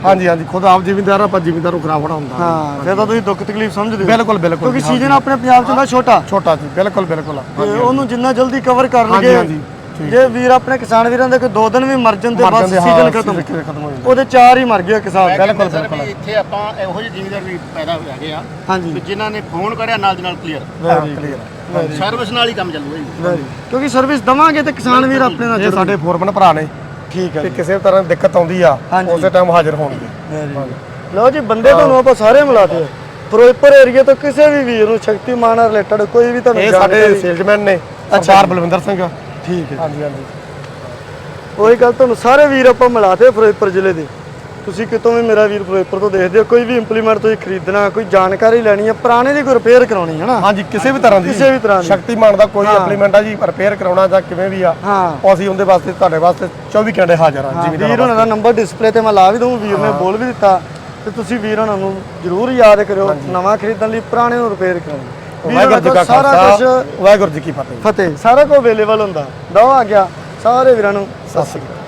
ਹਾਂਜੀ ਹਾਂਜੀ ਖੁਦ ਆਪ ਜ਼ਿਮੀਂਦਾਰ ਆ, ਆਪਾਂ ਜ਼ਿਮੀਂਦਾਰ ਨੂੰ ਖਰਾਬ ਹੁੰਦਾ। ਹਾਂ ਫਿਰ ਤਾਂ ਤੁਸੀਂ ਦੁੱਖ ਤਕਲੀਫ ਸਮਝਦੇ ਹੋ। ਬਿਲਕੁਲ ਬਿਲਕੁਲ। ਕਿਉਂਕਿ ਸੀਜ਼ਨ ਆਪਣੇ ਪੰਜਾਬ ਚ ਹੁੰਦਾ ਛੋਟਾ। ਛੋਟਾ ਜੀ ਬਿਲਕੁਲ ਬਿਲਕੁਲ। ਉਹਨੂੰ ਜਿੰਨਾ ਜਲਦੀ ਕਵਰ ਕਰ ਹਾਂਜੀ, ਲਈਏ ਹਾਂਜੀ, ਠੀਕ। ਜੇ ਵੀਰ ਆਪਣੇ ਕਿਸਾਨ ਵੀਰਾਂ ਦੇ ਕੋਈ ਦੋ ਦਿਨ ਵੀ ਮਰ ਜਾਂਦੇ ਬਸ ਸੀਜ਼ਨ ਖਤਮ season ਖਤਮ ਹੋ ਜਾਂਦਾ। ਉਹਦੇ ਚਾਰ ਹੀ ਮਰ ਗਏ ਕਿਸਾਨ ਬਿਲਕੁਲ ਬਿਲਕੁਲ। ਇੱਥੇ ਆਪਾਂ ਇਹੋ ਜਿਹੇ ਜ਼ਿਮੀਦਾਰ ਵੀ ਪੈਦਾ ਹੋ ਗਏ ਆ ਹਾਂਜੀ। ਜਿਨ੍ਹਾਂ ਨੇ ਫੋਨ ਕਰਿਆ ਨਾਲ ਦੀ ਨਾਲ ਕਲੀਅਰ ਵੈਰੀ ਕਲੀਅਰ ਸਰਵਿਸ ਨਾਲ ਹੀ ਕੰਮ ਚੱਲੂਗਾ ਜੀ ਕਿਉਂਕਿ ਸਰਵਿਸ ਦਵਾਂਗੇ ਤੇ ਕਿਸਾਨ ਵੀਰ ਆਪਣੇ ਨਾਲ ਸਾਡੇ ਫੋਰਮਨ ਭਰਾ ਨੇ। ਠੀਕ ਹੈ ਕਿਸੇ ਤਰ੍ਹਾਂ ਦੀ ਦਿੱਕਤ ਆਉਂਦੀ ਆ। ਉਸੇ ਟਾਈਮ ਹਾਜ਼ਰ ਹੋਣਗੇ। ਲਓ ਜੀ ਬੰਦੇ ਤੁਹਾਨੂੰ ਆਪਾਂ ਸਾਰੇ ਮਿਲਾਤੇ ਆ ਫਿਰੋਜ਼ਪੁਰ ਏਰੀਆ ਤੋਂ ਕਿਸੇ ਵੀ ਵੀਰ ਨੂੰ ਸ਼ਕਤੀਮਾਨ ਨਾਲ ਰਿਲੇਟਡ ਕੋਈ ਵੀ ਤੁਹਾਨੂੰ ਇਹ ਸਾਡੇ ਸੇਲਜ਼ਮੈਨ ਨੇ ਸਰਦਾਰ ਬਲਵਿੰਦਰ ਸਿੰਘ। ਠੀਕ ਹੈ ਹਾਂਜੀ ਹਾਂਜੀ। ਉਹੀ ਗੱਲ ਤੁਹਾਨੂੰ ਸਾਰੇ ਵੀਰ ਆਪਾਂ ਮਿਲਾਤੇ ਫਿਰੋਜ਼ਪੁਰ ਜ਼ਿਲ੍ਹੇ ਦੇ। ਤੁਸੀਂ ਕਿਤੋਂ ਵੀ ਮੇਰਾ ਵੀਰ ਫਿਰੋਜ਼ਪੁਰ ਤੋਂ ਦੇਖਦੇ ਹੋ ਕੋਈ ਵੀ ਇੰਪਲੀਮੈਂਟ ਤੁਸੀਂ ਖਰੀਦਣਾ ਕੋਈ ਜਾਣਕਾਰੀ ਲੈਣੀ ਹੈ ਪੁਰਾਣੇ ਦੀ ਕੋਈ ਰਿਪੇਅਰ ਕਰਾਉਣੀ ਹੈ ਨਾ? ਹਾਂਜੀ ਕਿਸੇ ਵੀ ਤਰ੍ਹਾਂ ਦੀ। ਕਿਸੇ ਵੀ ਤਰ੍ਹਾਂ ਦੀ। ਸ਼ਕਤੀਮਾਨ ਦਾ ਕੋਈ ਐਪਲੀਮੈਂਟ ਆ ਜੀ ਰਿਪੇਅਰ ਕਰਾਉਣਾ ਜਾਂ ਕਿਵੇਂ ਵੀ ਆ ਹਾਂ। ਉਹ ਅਸੀਂ ਉਹਦੇ ਵਾਸਤੇ ਤੁਹਾਡੇ ਵਾਸਤੇ 24 ਘੰਟੇ ਹਾਜ਼ਰ ਹਾਂ ਜ਼ਿਮੀਂਦਾਰ ਵੀਰ ਉਹਨਾਂ ਦਾ ਨੰਬਰ ਡਿਸਪਲੇ ਤੇ ਮੈਂ ਲਾ ਵੀ ਦਊਂ ਵੀਰ ਨੇ ਬੋਲ ਵੀ ਦਿੱਤਾ ਤੇ ਤੁਸੀਂ ਵੀਰ ਉਹਨਾਂ ਨੂੰ ਜ਼ਰੂਰ ਯਾਦ ਕਰਿਓ ਨਵਾਂ ਖਰੀਦਣ ਲਈ ਪੁਰਾਣੇ ਨੂੰ ਰਿਪੇਅਰ ਕਰਾਉਣੀ। ਵਾਹਿਗੁਰੂ ਜੀ ਕਾ ਸਾਰਾ ਖਾਲਸਾ। ਵਾਹਿਗੁਰੂ ਜੀ ਕੀ ਫਤਿਹ। ਫਤਿਹ ਸਾਰਾ ਕੁਝ ਅਵੇਲੇਬਲ ਹੁੰਦਾ। ਦੋ ਆ ਗਿਆ। ਸਾਰੇ ਵੀਰਾਂ ਨੂੰ ਸਤਿ ਸ਼੍ਰੀ ਅਕਾਲ।